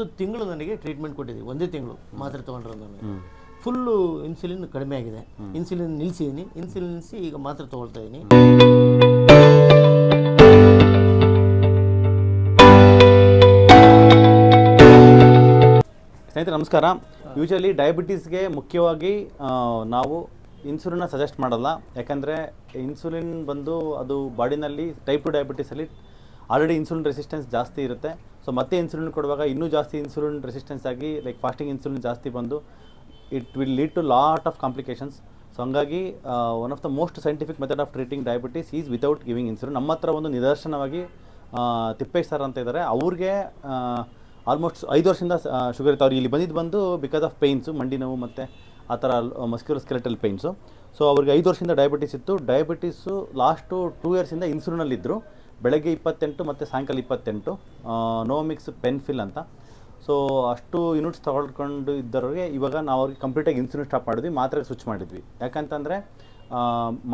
ಒಂದು ತಿಂಗಳು ನನಗೆ ಟ್ರೀಟ್ಮೆಂಟ್ ಕೊಟ್ಟಿದ್ದೀವಿ. ಒಂದೇ ತಿಂಗಳು ಮಾತ್ರೆ ತೊಗೊಂಡ್ರೆ ನನಗೆ ಫುಲ್ಲು ಇನ್ಸುಲಿನ್ ಕಡಿಮೆ ಆಗಿದೆ. ಇನ್ಸುಲಿನ್ ನಿಲ್ಲಿಸಿದ್ದೀನಿ ಇನ್ಸುಲಿನ್ ನಿಲ್ಲಿಸಿ ಈಗ ಮಾತ್ರೆ ತೊಗೊಳ್ತಾ ಇದ್ದೀನಿ ಸ್ನೇಹಿತರೆ ನಮಸ್ಕಾರ. ಯೂಶಲಿ ಡಯಾಬಿಟೀಸ್ಗೆ ಮುಖ್ಯವಾಗಿ ನಾವು ಇನ್ಸುಲಿನ್ನ ಸಜೆಸ್ಟ್ ಮಾಡಲ್ಲ. ಯಾಕಂದರೆ ಇನ್ಸುಲಿನ್ ಬಂದು ಅದು ಬಾಡಿನಲ್ಲಿ ಟೈಪ್ ಟು ಡಯಾಬಿಟೀಸಲ್ಲಿ ಆಲ್ರೆಡಿ ಇನ್ಸುಲಿನ್ ರೆಸಿಸ್ಟೆನ್ಸ್ ಜಾಸ್ತಿ ಇರುತ್ತೆ. ಸೊ ಮತ್ತೆ ಇನ್ಸುಲಿನ್ ಕೊಡುವಾಗ ಇನ್ನೂ ಜಾಸ್ತಿ ಇನ್ಸುಲಿನ್ ರೆಸಿಸ್ಟೆನ್ಸ್ ಆಗಿ ಲೈಕ್ ಫಾಸ್ಟಿಂಗ್ ಇನ್ಸುಲಿನ್ ಜಾಸ್ತಿ ಬಂದು it will lead to lot of complications so ಹಂಗಾಗಿ one of the most scientific method of treating diabetes is without giving insulin ನಮ್ಮ ಹತ್ರ ಒಂದು ನಿದರ್ಶನವಾಗಿ ತಿಪ್ಪೇಶ್ ಸರ್ ಅಂತ ಇದ್ದಾರೆ ಅವ್ರಿಗೆ ಆಲ್ಮೋಸ್ಟ್ ಐದು ವರ್ಷದಿಂದ ಶುಗರ್ ಇತ್ತು. ಅವ್ರು ಇಲ್ಲಿ ಬಂದಿದ್ದು ಬಂದು ಬಿಕಾಸ್ ಆಫ್ ಪೇಯ್ನ್ಸು ಮಂಡಿ ನೋವು ಮತ್ತು ಆ ಥರ ಮಸ್ಕ್ಯುಲರ್ ಸ್ಕೆಲೆಟಲ್ ಪೇಯ್ನ್ಸು ಸೊ ಅವ್ರಿಗೆ ಐದು ವರ್ಷದಿಂದ ಡಯಾಬಿಟೀಸ್ ಇತ್ತು. ಡಯಾಬಿಟೀಸು ಲಾಸ್ಟು ಟೂ ಇಯರ್ಸಿಂದ ಇನ್ಸುಲಿನಲ್ಲಿದ್ದರು ಬೆಳಗ್ಗೆ ಇಪ್ಪತ್ತೆಂಟು ಮತ್ತು ಸಾಯಂಕಾಲ ಇಪ್ಪತ್ತೆಂಟು ನೋಮಿಕ್ಸ್ ಪೆನ್ಫಿಲ್ ಅಂತ. ಸೊ ಅಷ್ಟು ಯೂನಿಟ್ಸ್ ತಗೊಳ್ಕೊಂಡು ಇದ್ದವ್ರಿಗೆ ಇವಾಗ ನಾವು ಅವ್ರಿಗೆ ಕಂಪ್ಲೀಟಾಗಿ ಇನ್ಸುಲಿನ್ ಸ್ಟಾಪ್ ಮಾಡಿದ್ವಿ ಮಾತ್ರೆಗೆ ಸ್ವಿಚ್ ಮಾಡಿದ್ವಿ. ಯಾಕಂತಂದರೆ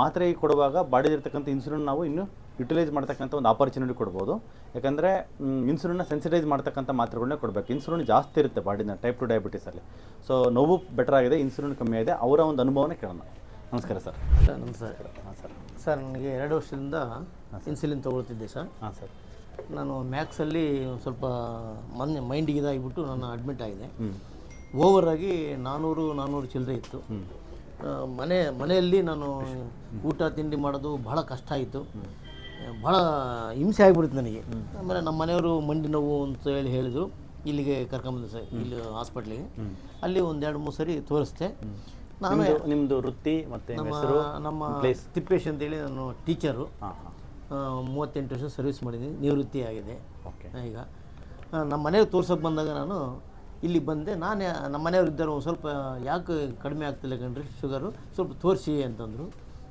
ಮಾತ್ರೆ ಕೊಡುವಾಗ ಬಾಡಿಲಿರ್ತಕ್ಕಂಥ ಇನ್ಸುಲಿನ್ ನಾವು ಇನ್ನು ಯುಟಿಲೈಸ್ ಮಾಡ್ತಕ್ಕಂಥ ಒಂದು ಆಪರ್ಚುನಿಟಿ ಕೊಡ್ಬೋದು. ಯಾಕಂದರೆ ಇನ್ಸುಲಿನ್ನ ಸೆನ್ಸಿಟೈಸ್ ಮಾಡ್ತಕ್ಕಂಥ ಮಾತ್ರೆಗಳನ್ನೇ ಕೊಡಬೇಕು. ಇನ್ಸುಲಿನ್ ಜಾಸ್ತಿ ಇರುತ್ತೆ ಬಾಡಿನ ಟೈಪ್ ಟು ಡಯಾಬಿಟೀಸಲ್ಲಿ ಸೊ ನೋವು ಬೆಟರ್ ಆಗಿದೆ ಇನ್ಸುಲಿನ್ ಕಮ್ಮಿ ಆಗಿದೆ ಅವರ ಒಂದು ಅನುಭವನೇ ಕೇಳೋಣ. ನಮಸ್ಕಾರ ಸರ್. ಸರ್ ನಮಸ್ಕಾರ. ಹಾಂ ಸರ್ ಸರ್ ನನಗೆ ಎರಡು ವರ್ಷದಿಂದ ಇನ್ಸುಲಿನ್ ತೊಗೊಳ್ತಿದ್ದೆ ಸರ್. ಹಾಂ ಸರ್. ನಾನು ಮ್ಯಾಕ್ಸಲ್ಲಿ ಒಂದು ಸ್ವಲ್ಪ ಮೊನ್ನೆ ಮೈಂಡಿಗೆ ಇದಾಗಿಬಿಟ್ಟು ನಾನು ಅಡ್ಮಿಟ್ ಆಗಿದೆ. ಓವರ್ ಆಗಿ ನಾನ್ನೂರು ನಾನ್ನೂರು ಚಿಲ್ಲರೆ ಇತ್ತು. ಮನೆ ಮನೆಯಲ್ಲಿ ನಾನು ಊಟ ತಿಂಡಿ ಮಾಡೋದು ಬಹಳ ಕಷ್ಟ ಆಯಿತು. ಭಾಳ ಹಿಂಸೆ ಆಗಿಬಿಡ್ತು ನನಗೆ. ಆಮೇಲೆ ನಮ್ಮ ಮನೆಯವರು ಮಂಡಿ ನೋವು ಅಂತ ಹೇಳಿ ಹೇಳಿದರು. ಇಲ್ಲಿಗೆ ಕರ್ಕೊಂಬಂದೆ ಸರ್ ಇಲ್ಲಿ ಹಾಸ್ಪಿಟ್ಲಿಗೆ ಅಲ್ಲಿ ಒಂದೆರಡು ಮೂರು ಸರಿ ತೋರಿಸ್ದೆ. ನಿಮ್ಮದು ನಿಮ್ಮದು ವೃತ್ತಿ ಮತ್ತೆ ನಮ್ಮ ಹೆಸರು? ನಮ್ಮ ಹೇಳಿ ತಿಪ್ಪೇಶ್ ಅಂತೇಳಿ ನಾನು ಟೀಚರು. ಮೂವತ್ತೆಂಟು ವರ್ಷ ಸರ್ವಿಸ್ ಮಾಡಿದ್ದೀನಿ ನಿವೃತ್ತಿ ಆಗಿದೆ. ಓಕೆ. ಈಗ ನಮ್ಮ ಮನೆಯವ್ರು ತೋರ್ಸೋಕೆ ಬಂದಾಗ ನಾನು ಇಲ್ಲಿ ಬಂದೆ. ನಾನೇ ನಮ್ಮ ಮನೆಯವ್ರು ಇದ್ದರು ಒಂದು ಸ್ವಲ್ಪ ಯಾಕೆ ಕಡಿಮೆ ಆಗ್ತಿಲ್ಲ ಕಣ್ರಿ ಶುಗರು ಸ್ವಲ್ಪ ತೋರಿಸಿ ಅಂತಂದರು.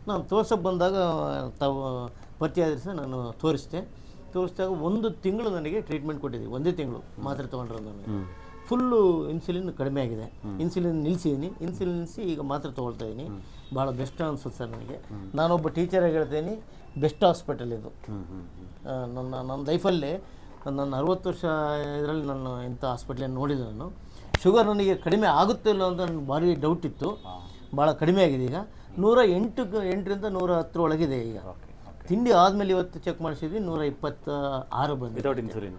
ನಾನು ತೋರ್ಸೋಕೆ ಬಂದಾಗ ತಾವು ಪರಿಚಯ ಆದರೆ ಸಹ ನಾನು ತೋರಿಸಿದೆ. ತೋರಿಸಿದಾಗ ಒಂದು ತಿಂಗಳು ನನಗೆ ಟ್ರೀಟ್ಮೆಂಟ್ ಕೊಟ್ಟಿದ್ದೀವಿ. ಒಂದೇ ತಿಂಗಳು ಮಾತ್ರೆ ತೊಗೊಂಡ್ರೆ ನನಗೆ ಫುಲ್ಲು ಇನ್ಸುಲಿನ್ ಕಡಿಮೆ ಆಗಿದೆ. ಇನ್ಸುಲಿನ್ ನಿಲ್ಲಿಸಿದ್ದೀನಿ ಇನ್ಸುಲಿನ್ ನಿಲ್ಲಿಸಿ ಈಗ ಮಾತ್ರ ತೊಗೊಳ್ತಾ ಇದ್ದೀನಿ ಭಾಳ ಬೆಸ್ಟ್ ಅನ್ಸುತ್ತೆ ಸರ್ ನನಗೆ. ನಾನೊಬ್ಬ ಟೀಚರಾಗಿ ಹೇಳ್ತೀನಿ ಬೆಸ್ಟ್ ಹಾಸ್ಪಿಟಲ್ ಇದು. ನನ್ನ ನನ್ನ ಲೈಫಲ್ಲಿ ನನ್ನ ಅರವತ್ತು ವರ್ಷ ಇದರಲ್ಲಿ ನಾನು ಇಂಥ ಹಾಸ್ಪಿಟ್ಲನ್ನು ನೋಡಿದೆ ನಾನು. ಶುಗರ್ ನನಗೆ ಕಡಿಮೆ ಆಗುತ್ತೆ ಇಲ್ಲ ಅಂತ ನನಗೆ ಭಾರಿ ಡೌಟ್ ಇತ್ತು. ಭಾಳ ಕಡಿಮೆ ಆಗಿದೆ ಈಗ. ನೂರ ಎಂಟು ಎಂಟರಿಂದ ನೂರ ಹತ್ತರ ಒಳಗಿದೆ ಈಗ. ತಿಂಡಿ ಆದಮೇಲೆ ಇವತ್ತು ಚೆಕ್ ಮಾಡಿಸಿದ್ವಿ ನೂರ ಇಪ್ಪತ್ತ ಆರು ಬಂದಿದೆ without insulin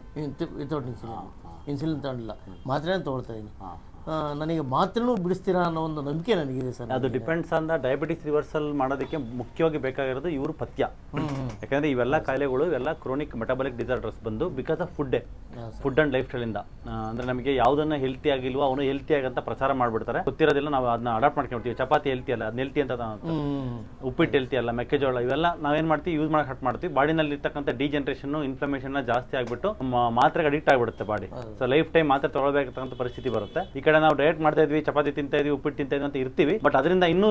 without insulin insulin ತಗೊಂಡಿಲ್ಲ. ಮಾತ್ರೆ ತೊಗೊಳ್ತಾ ಇದ್ದೀನಿ. ನನಗೆ ಮಾತ್ರೆನೂ ಬಿಡಿಸ್ತೀರಾ ಅನ್ನೋ ಒಂದು ನಂಬಿಕೆ ನನಗಿದೆ ಸರ್ ಅದು depends on the diabetes reversal ಮಾಡೋದಕ್ಕೆ ಮುಖ್ಯವಾಗಿ ಬೇಕಾಗಿರೋದು ಇವರು ಪಥ್ಯ. ಯಾಕಂದ್ರೆ ಇವೆಲ್ಲ ಕಾಯಿಲೆಗಳು ಇವೆಲ್ಲ ಕ್ರೋನಿಕ್ ಮೆಟಾಬಾಲಿಕ್ ಡಿಸಾರ್ಡರ್ಸ್ ಬಂದು ಬಿಕಾಸ್ ಆಫ್ ಫುಡ್ಡೇ ಫುಡ್ ಅಂಡ್ ಲೈಫ್ ಸ್ಟೈಲಿಂದ ಅಂದ್ರೆ ನಮಗೆ ಯಾವುದನ್ನ ಹೆಲ್ತಿ ಆಗಿಲ್ವೋ ಅವನು ಹೆಲ್ತಿ ಆಗಂತ ಪ್ರಚಾರ ಮಾಡ್ಬಿಡ್ತಾರೆ. ಗೊತ್ತಿರೋದಿಲ್ಲ ನಾವು ಅದನ್ನ ಅಡಾಪ್ಟ್ ಮಾಡ್ಕೊಂಡ್ಬಿಡ್ತೀವಿ. ಚಪಾತಿ ಹೆಲ್ತಿ ಅಲ್ಲ ಅದನ್ನ ಹೆಲ್ತಿ ಅಂತ ಉಪ್ಪಿಟ್ಟು ಹೆಲ್ತಿ ಅಲ್ಲ ಮೆಕ್ಕೆಜೋಳ ಇವೆಲ್ಲ ನಾವೇನ್ ಮಾಡ್ತೀವಿ ಯೂಸ್ ಮಾಡಕ್ ಹಟ್ ಮಾಡ್ತೀವಿ. ಬಾಡಿನಲ್ಲಿ ಇರ್ತಕ್ಕಂಥ ಡಿಜೆನರೇಷನ್ ಇನ್ಫ್ಲಮೇಷನ್ ಜಾಸ್ತಿ ಆಗ್ಬಿಟ್ಟು ಮಾತ್ರೆಗೆ ಅಡಿಕ್ಟ್ ಆಗ್ಬಿಡುತ್ತೆ ಬಾಡಿ. ಸೊ ಲೈಫ್ ಟೈಮ್ ಮಾತ್ರೆ ತಗೊಳ್ಬೇಕಂತ ಪರಿಸ್ಥಿತಿ ಬರುತ್ತೆ. ಈ ಕಡೆ ನಾವು ಡಯಟ್ ಮಾಡ್ತಾ ಇದ್ವಿ ಚಪಾತಿ ತಿಂತಾ ಇದ್ವಿ ಉಪ್ಪಿಟ್ಟು ತಿಂತಾ ಇದ್ವಿ ಅಂತ ಇರ್ತೀವಿ. ಬಟ್ ಅದರಿಂದ ಇನ್ನೂ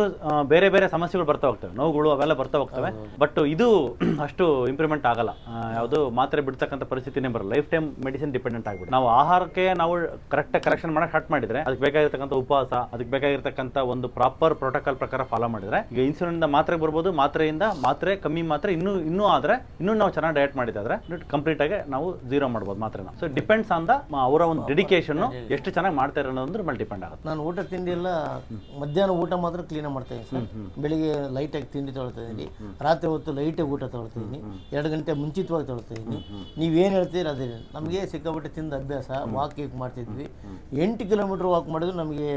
ಬೇರೆ ಬೇರೆ ಸಮಸ್ಯೆಗಳು ಬರ್ತಾ ಹೋಗ್ತವೆ. ನೋವುಗಳು ಅವೆಲ್ಲ ಬರ್ತಾ ಹೋಗ್ತವೆ. ಬಟ್ ಇದು ಅಷ್ಟು ಇಂಪ್ರೂವ್ಮೆಂಟ್ ಆಗಲ್ಲ. ಯಾವುದು ಮಾತ್ರೆ ಬಿಡ್ತಕ್ಕಂಥ ಪರಿಸ್ಥಿತಿನೇ ಬರಲ್ಲ. ಲೈಫ್ ಟೈಮ್ ಮೆಡಿಸಿನ್ ಡಿಪೆಂಡೆಂಟ್ ಆಗ್ಬಿಟ್ಟು ನಾವು ಆಹಾರಕ್ಕೆ ನಾವು ಕರೆಕ್ಟ್ ಕರೆಕ್ಷನ್ ಮಾಡಕ್ ಹಟ್ ಮಾಡಿದ್ರೆ ಅದಕ್ಕೆ ಬೇಕಾಗಿರ್ತಕ್ಕಂಥ ಉಪವಾಸ ಅದಕ್ಕೆ ಬೇಕಾಗಿರ್ತಕ್ಕಂಥ ಒಂದು ಪ್ರಾಪರ್ ಪ್ರೋಟೋಕಾಲ್ ಪ್ರಕಾರ ಫಾಲೋ ಮಾಡಿದ್ರೆ ಈಗ ಇನ್ಸುಲಿನ್ ಮಾತ್ರೆ ಬರ್ಬೋದು ಮಾತ್ರೆಯಿಂದ ಮಾತ್ರೆ ಕಮ್ಮಿ ಮಾತ್ರೆ ಇನ್ನೂ ಇನ್ನೂ ಆದ್ರೆ ಇನ್ನೂ ನಾವು ಚೆನ್ನಾಗಿ ಡಯಟ್ ಮಾಡಿದ್ರೆ ಕಂಪ್ಲೀಟ್ ಆಗಿ ನಾವು ಜೀರೋ ಮಾಡ್ಬೋದು ಮಾತ್ರೆನ. ಸೊ ಡಿಪೆಂಡ್ಸ್ ಆನ್ ದ ಅವರ ಒಂದು ಡೆಡಿಕೇಶನ್ ಎಷ್ಟು ಚೆನ್ನಾಗಿ ಮಾಡ್ತಾರೆ ಅನ್ನೋದ್ರ ಮೇಲೆ ಡಿಪೆಂಡ್ ಆಗುತ್ತೆ. ನಾನು ಊಟ ತಿಂಡಿ ಎಲ್ಲ ಮಧ್ಯಾಹ್ನ ಊಟ ಮಾತ್ರ ಕ್ಲೀನ್ ಮಾಡ್ತಾ ಇದ್ದೀನಿ ಸರ್. ಬೆಳಿಗ್ಗೆ ಲೈಟಾಗಿ ತಿಂಡಿ ತೊಳ್ತಾ ಇದ್ದೀನಿ. ರಾತ್ರಿ ಹೊತ್ತು ಲೈಟಾಗಿ ಊಟ ತೊಗೊಳ್ತಾ ಇದ್ದೀನಿ. ಎರಡು ಗಂಟೆ ಮುಂಚಿತವಾಗಿ ತೊಗೊಳ್ತಾ ಇದ್ದೀನಿ. ಏನು ಹೇಳ್ತೀರ ಅದೇ. ನಮಗೆ ಸಿಕ್ಕಾಪಟ್ಟೆ ತಿಂದ ಅಭ್ಯಾಸ ವಾಕ್ ಈಗ ಮಾಡ್ತಿದ್ವಿ. ಎಂಟು ಕಿಲೋಮೀಟರ್ ವಾಕ್ ಮಾಡಿದ್ರು ನಮಗೆ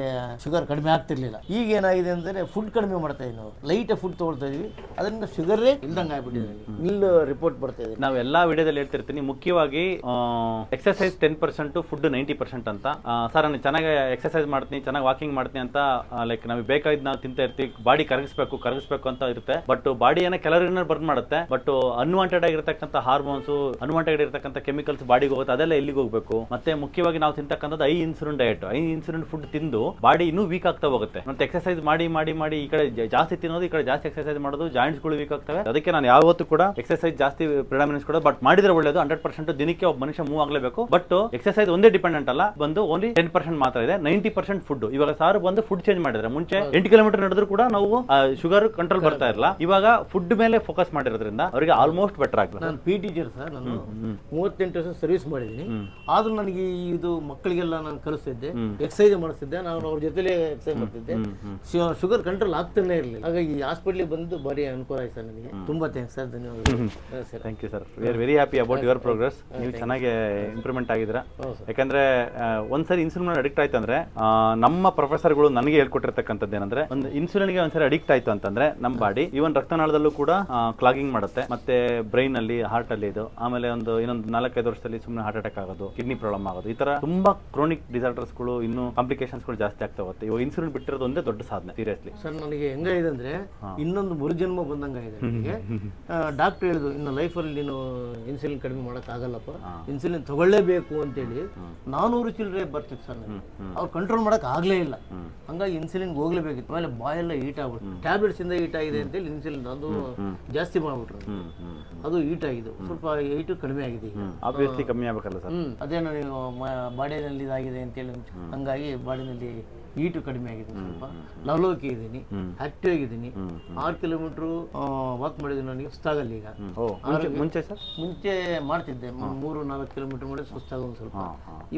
ಶುಗರ್ ಕಡಿಮೆ ಆಗ್ತಿರ್ಲಿಲ್ಲ. ಈಗ ಏನಾಗಿದೆ ಅಂದರೆ ಫುಡ್ ಕಡಿಮೆ ಮಾಡ್ತಾ ಇದ್ದೀವಿ ನಾವು. ಲೈಟಾಗಿ ಫುಡ್ ತೊಗೊಳ್ತಾ ಇದ್ವಿ ಅದರಿಂದ ಶುಗರೇ ಇಲ್ದಂಗೆ ಆಗ್ಬಿಟ್ಟಿದೆ. ನಿಲ್ ರಿಪೋರ್ಟ್ ಬರ್ತಾ ಇದ್ದೀವಿ ನಾವು ಎಲ್ಲಾ ವಿಡಿಯೋದಲ್ಲಿ ಹೇಳ್ತಿರ್ತೀನಿ. ಮುಖ್ಯವಾಗಿ exercise ten percent food ninety percent ಅಂತ. ಸರ್ ನಾನು ಚೆನ್ನಾಗಿ ಎಕ್ಸರ್ಸೈಸ್ ಮಾಡ್ತೀನಿ, ಚೆನ್ನಾಗಿ ವಾಕಿಂಗ್ ಮಾಡ್ತೀನಿ ಅಂತ ಲೈಕ್ ನಮಗೆ ಬೇಕಾಗಿದ್ದು ನಾವು ತಿಂತಾ ಇರ್ತೀವಿ. ಬಾಡಿ ಕರಗಿಸ್ಬೇಕು ಕರಗಿಸ್ಬೇಕು ಅಂತ ಇರುತ್ತೆ. ಬಟ್ ಬಾಡಿ ಏನೋ ಕೆಲವರಿನ ಬರ್ನ್ ಮಾಡುತ್ತೆ. ಬಟ್ ಅನ್ವಾಂಟೆಡ್ ಆಗಿರ್ತಕ್ಕಂಥ ಹಾರ್ಮೋನ್ಸ್ ಅನ್ವಾಂಟೆಡ್ ಇರತಕ್ಕಂಥ ಕೆಮಿಕಲ್ಸ್ ಬಾಡಿಗೆ ಹೋಗುತ್ತೆ. ಅದೆಲ್ಲ ಎಲ್ಲಿಗೆ ಹೋಗ್ಬೇಕು? ಮತ್ತೆ ಮುಖ್ಯವಾಗಿ ನಾವು ತಿಂತಕ್ಕಂಥದ್ದು high insulin diet high insulin food ತಿಂದು ಬಾಡಿ ಇನ್ನೂ ವೀಕ್ ಆಗ್ತಾ ಹೋಗುತ್ತೆ. ಮತ್ತೆ ಎಕ್ಸಸೈಸ್ ಮಾಡಿ ಮಾಡಿ ಮಾಡಿ ಈ ಕಡೆ ಜಾಸ್ತಿ ತಿನ್ನೋದು, ಈ ಕಡೆ ಜಾಸ್ತಿ ಎಕ್ಸರ್ಸೈಸ್ ಮಾಡೋದು ಜಾಯಿಂಟ್ಸ್ಗಳು ವೀಕ್ ಆಗ್ತವೆ. ಅದಕ್ಕೆ ನಾನು ಯಾವತ್ತೂ ಕೂಡ ಎಕ್ಸಸೈಸ್ ಜಾಸ್ತಿ ಪ್ರಿಡಾಮಿನೆನ್ಸ್ ಕೊಡೋದು. ಬಟ್ ಮಾಡಿದ್ರೆ ಒಳ್ಳೇದು. ಹಂಡ್ರೆಡ್ ಪರ್ಸೆಂಟ್ ದಿನಕ್ಕೆ ಒಬ್ಬ ಮನುಷ್ಯ ಮೂವ್ ಆಗಲೇಬೇಕು. ಬಟ್ ಎಕ್ಸಸೈಸ್ ಒಂದೇ ಡಿಪೆಂಡೆಂಟ್ ಅಲ್ಲ. ಬಂದು ಓನ್ಲಿ ಟೆನ್ ಪರ್ಸೆಂಟ್ ಮಾತ್ರ ಇದೆ. ನೈಂಟಿ ಪರ್ಸೆಂಟ್ ಫುಡ್ ಇವಾಗ ಸಾರು ಬಂದು ಫುಡ್ ಚೇಂಜ್ ಮಾಡಿದ್ರೆ ಮುಂಚೆ ಎಂಟು ಕಿಲೋಮೀಟರ್ ನಡೆದ್ರು ಕೂಡ ನಾವು ಶುಗರ್ ಕಂಟ್ರೋಲ್ ಬರ್ತಾ ಇರಲ್ಲ. ಇವಾಗ ಫುಡ್ ಮೇಲೆ ಫೋಕಸ್ ಮಾಡಿರೋದ್ರಿಂದ ಅವರಿಗೆ ಆಲ್ಮೋಸ್ಟ್ ಬೆಟರ್ ಆಗ್ತದೆ. ನಾನು ಪಿ ಟೀಚರ್ ಸರ್ ನಾನು ಮೂವತ್ತೆಂಟು ವರ್ಷ ಸರ್ವಿಸ್ ಮಾಡಿದ್ದೀನಿ. ಆದ್ರೂ ನನಗೆ ಇದು ಮಕ್ಕಳಿಗೆಲ್ಲ ನಾನು ಕಲಿಸ್ತಿದ್ದೆ ಎಕ್ಸಸೈಸ್ ಮಾಡಿಸ್ತಿದ್ದೆ ನಾನು ಅವ್ರ ಜೊತೆಲೇ ಎಕ್ಸಸೈಸ್ ಮಾಡ್ತಿದ್ದೆ. ಶುಗರ್ ಕಂಟ್ರೋಲ್ ಆಗ್ತಾನೆ ಇರಲಿಲ್ಲ. ಹಾಗಾಗಿ ಈ ಹಾಸ್ಪಿಟ್ಲಿಗೆ ಬಂದು ಭಾರಿ ಅನುಕೂಲ ಆಯ್ತು ಸರ್ ನನಗೆ. ತುಂಬಾ ಥ್ಯಾಂಕ್ಸ್ ಸರ್ ಧನ್ಯವಾದ sir thank you sir we are very happy about your progress ನೀವು ಚೆನ್ನಾಗಿ ಇಂಪ್ರೂವ್ಮೆಂಟ್ ಆಗಿದ್ದೀರಾ. ಯಾಕಂದ್ರೆ ಒಂದ್ಸರಿ ಇನ್ಸುಲಿನ್ ಅಡಿಕ್ಟ್ ಆಯ್ತು ಅಂದ್ರೆ ನಮ್ಮ ಪ್ರೊಫೆಸರ್ಗಳು ನನಗೆ ಹೇಳ್ಕೊಟ್ಟಿರ್ತಕ್ಕಂಥದ್ದು ಏನಂದ್ರೆ ಒಂದು ಇನ್ಸುಲಿನ್ಗೆ ಒಂದ್ಸರಿ ಅಡಿಕ್ಟ್ ಆಯ್ತು ಅಂತಂದ್ರೆ ನಮ್ಮ ಬಾಡಿ ಈವನ್ ರಕ್ತನಾಳದಲ್ಲೂ ಕೂಡ ಕ್ಲಾಗಿಂಗ್ ಮಾಡುತ್ತೆ. ಮತ್ತೆ ಬ್ರೈನ್ ಅಲ್ಲಿ ಹಾರ್ಟ್ ಅಲ್ಲಿ ಇದು. ಆಮೇಲೆ ಒಂದು ಇನ್ನೊಂದು ನಾಲ್ಕೈದು ವರ್ಷದಲ್ಲಿ ಸುಮ್ಮನೆ ಹಾರ್ಟ್ ಅಟ್ಯಾಕ್ ಆಗೋದು ಕಿಡ್ನಿ ಪ್ರಾಬ್ಲಮ್ ಆಗೋದು. ಈ ತರ ತುಂಬಾ ಕ್ರೋನಿಕ್ ಡಿಸಾರ್ಡರ್ಸ್ಗಳು ಇನ್ನು ಕಾಂಪ್ಲಿಕೇಶನ್ಸ್ಗಳು ಜಾಸ್ತಿ ಆಗ್ತಾ ಹೋಗುತ್ತೆ. ಇವಾಗ ಇನ್ಸುಲಿನ್ ಬಿಟ್ಟಿರೋದು ಒಂದೇ ದೊಡ್ಡ ಸಾಧನೆ ಸೀರಿಯಸ್ಲಿ ಸರ್ ನನಗೆ ಹೆಂಗಾಗಿದೆ ಅಂದ್ರೆ ಇನ್ನೊಂದು ಮುರುಜನ್ಮ ಬಂದಂಗ ನನಗೆ. ಡಾಕ್ಟರ್ ಹೇಳಿದ್ರು ಇನ್ನು ಲೈಫಲ್ಲಿ ನೀನು ಇನ್ಸುಲಿನ್ ಕಡಿಮೆ ಮಾಡಕ್ ಆಗಲ್ಲಪ್ಪ ಇನ್ಸುಲಿನ್ ತಗೊಳ್ಳೇಬೇಕು ಅಂತೇಳಿ. ನಾನೂರು ಚಿಲ್ಲರೆ ಬರ್ತಿತ್ತು ಸರ್ ನನಗೆ. ಅವ್ರು ಕಂಟ್ರೋಲ್ ಮಾಡಕ್ ಆಗ್ಲೇ ಇಲ್ಲ. ಹಂಗಾಗಿ ಇನ್ಸುಲಿನ್ ಹೋಗ್ಲೇಬೇಕಿತ್ತು. ಆಮೇಲೆ ಬಾಯೆಲ್ಲ ಹೀಟ್ ಆಗ್ಬಿಟ್ಟು ಟ್ಯಾಬ್ಲೆಟ್ಸ್ ಇಂದ ಹೀಟ್ ಆಗಿದೆ ಅಂತೇಳಿ ಇನ್ಸುಲಿನ್ ಅದು ಜಾಸ್ತಿ ಮಾಡ್ಬಿಟ್ರು. ಅದು ಹೀಟ್ ಆಗಿದೆ. ಸ್ವಲ್ಪ ಹೀಟು ಕಡಿಮೆ ಆಗಿದೆ ಆಬ್ವಿಯಸ್ಲಿ ಕಮ್ಮಿ ಆಗ್ಬೇಕಲ್ಲ ಸರ್? ಅದೇನೋ ನೀವು ಬಾಡಿನಲ್ಲಿ ಇದಾಗಿದೆ ಅಂತೇಳಿ ಹಂಗಾಗಿ ಬಾಡಿನಲ್ಲಿ ಹೀಟು ಕಡಿಮೆ ಆಗಿದೆ ಸ್ವಲ್ಪ. ಲವಲವಿಕೆ ಇದ್ದೀನಿ ಆಕ್ಟಿವ್ ಆಗಿದ್ದೀನಿ ಆರು ಕಿಲೋಮೀಟ್ರು ವಾಕ್ ಮಾಡಿದ್ದೀನಿ ನನಗೆ ಸುಸ್ತಾಗಲ್ಲ ಈಗ. ಮುಂಚೆ ಮುಂಚೆ ಸರ್? ಮುಂಚೆ ಮಾಡ್ತಿದ್ದೆ. ಮೂರು ನಾಲ್ಕು ಕಿಲೋಮೀಟರ್ ಮಾಡಿ ಸುಸ್ತಾಗ ಒಂದು ಸ್ವಲ್ಪ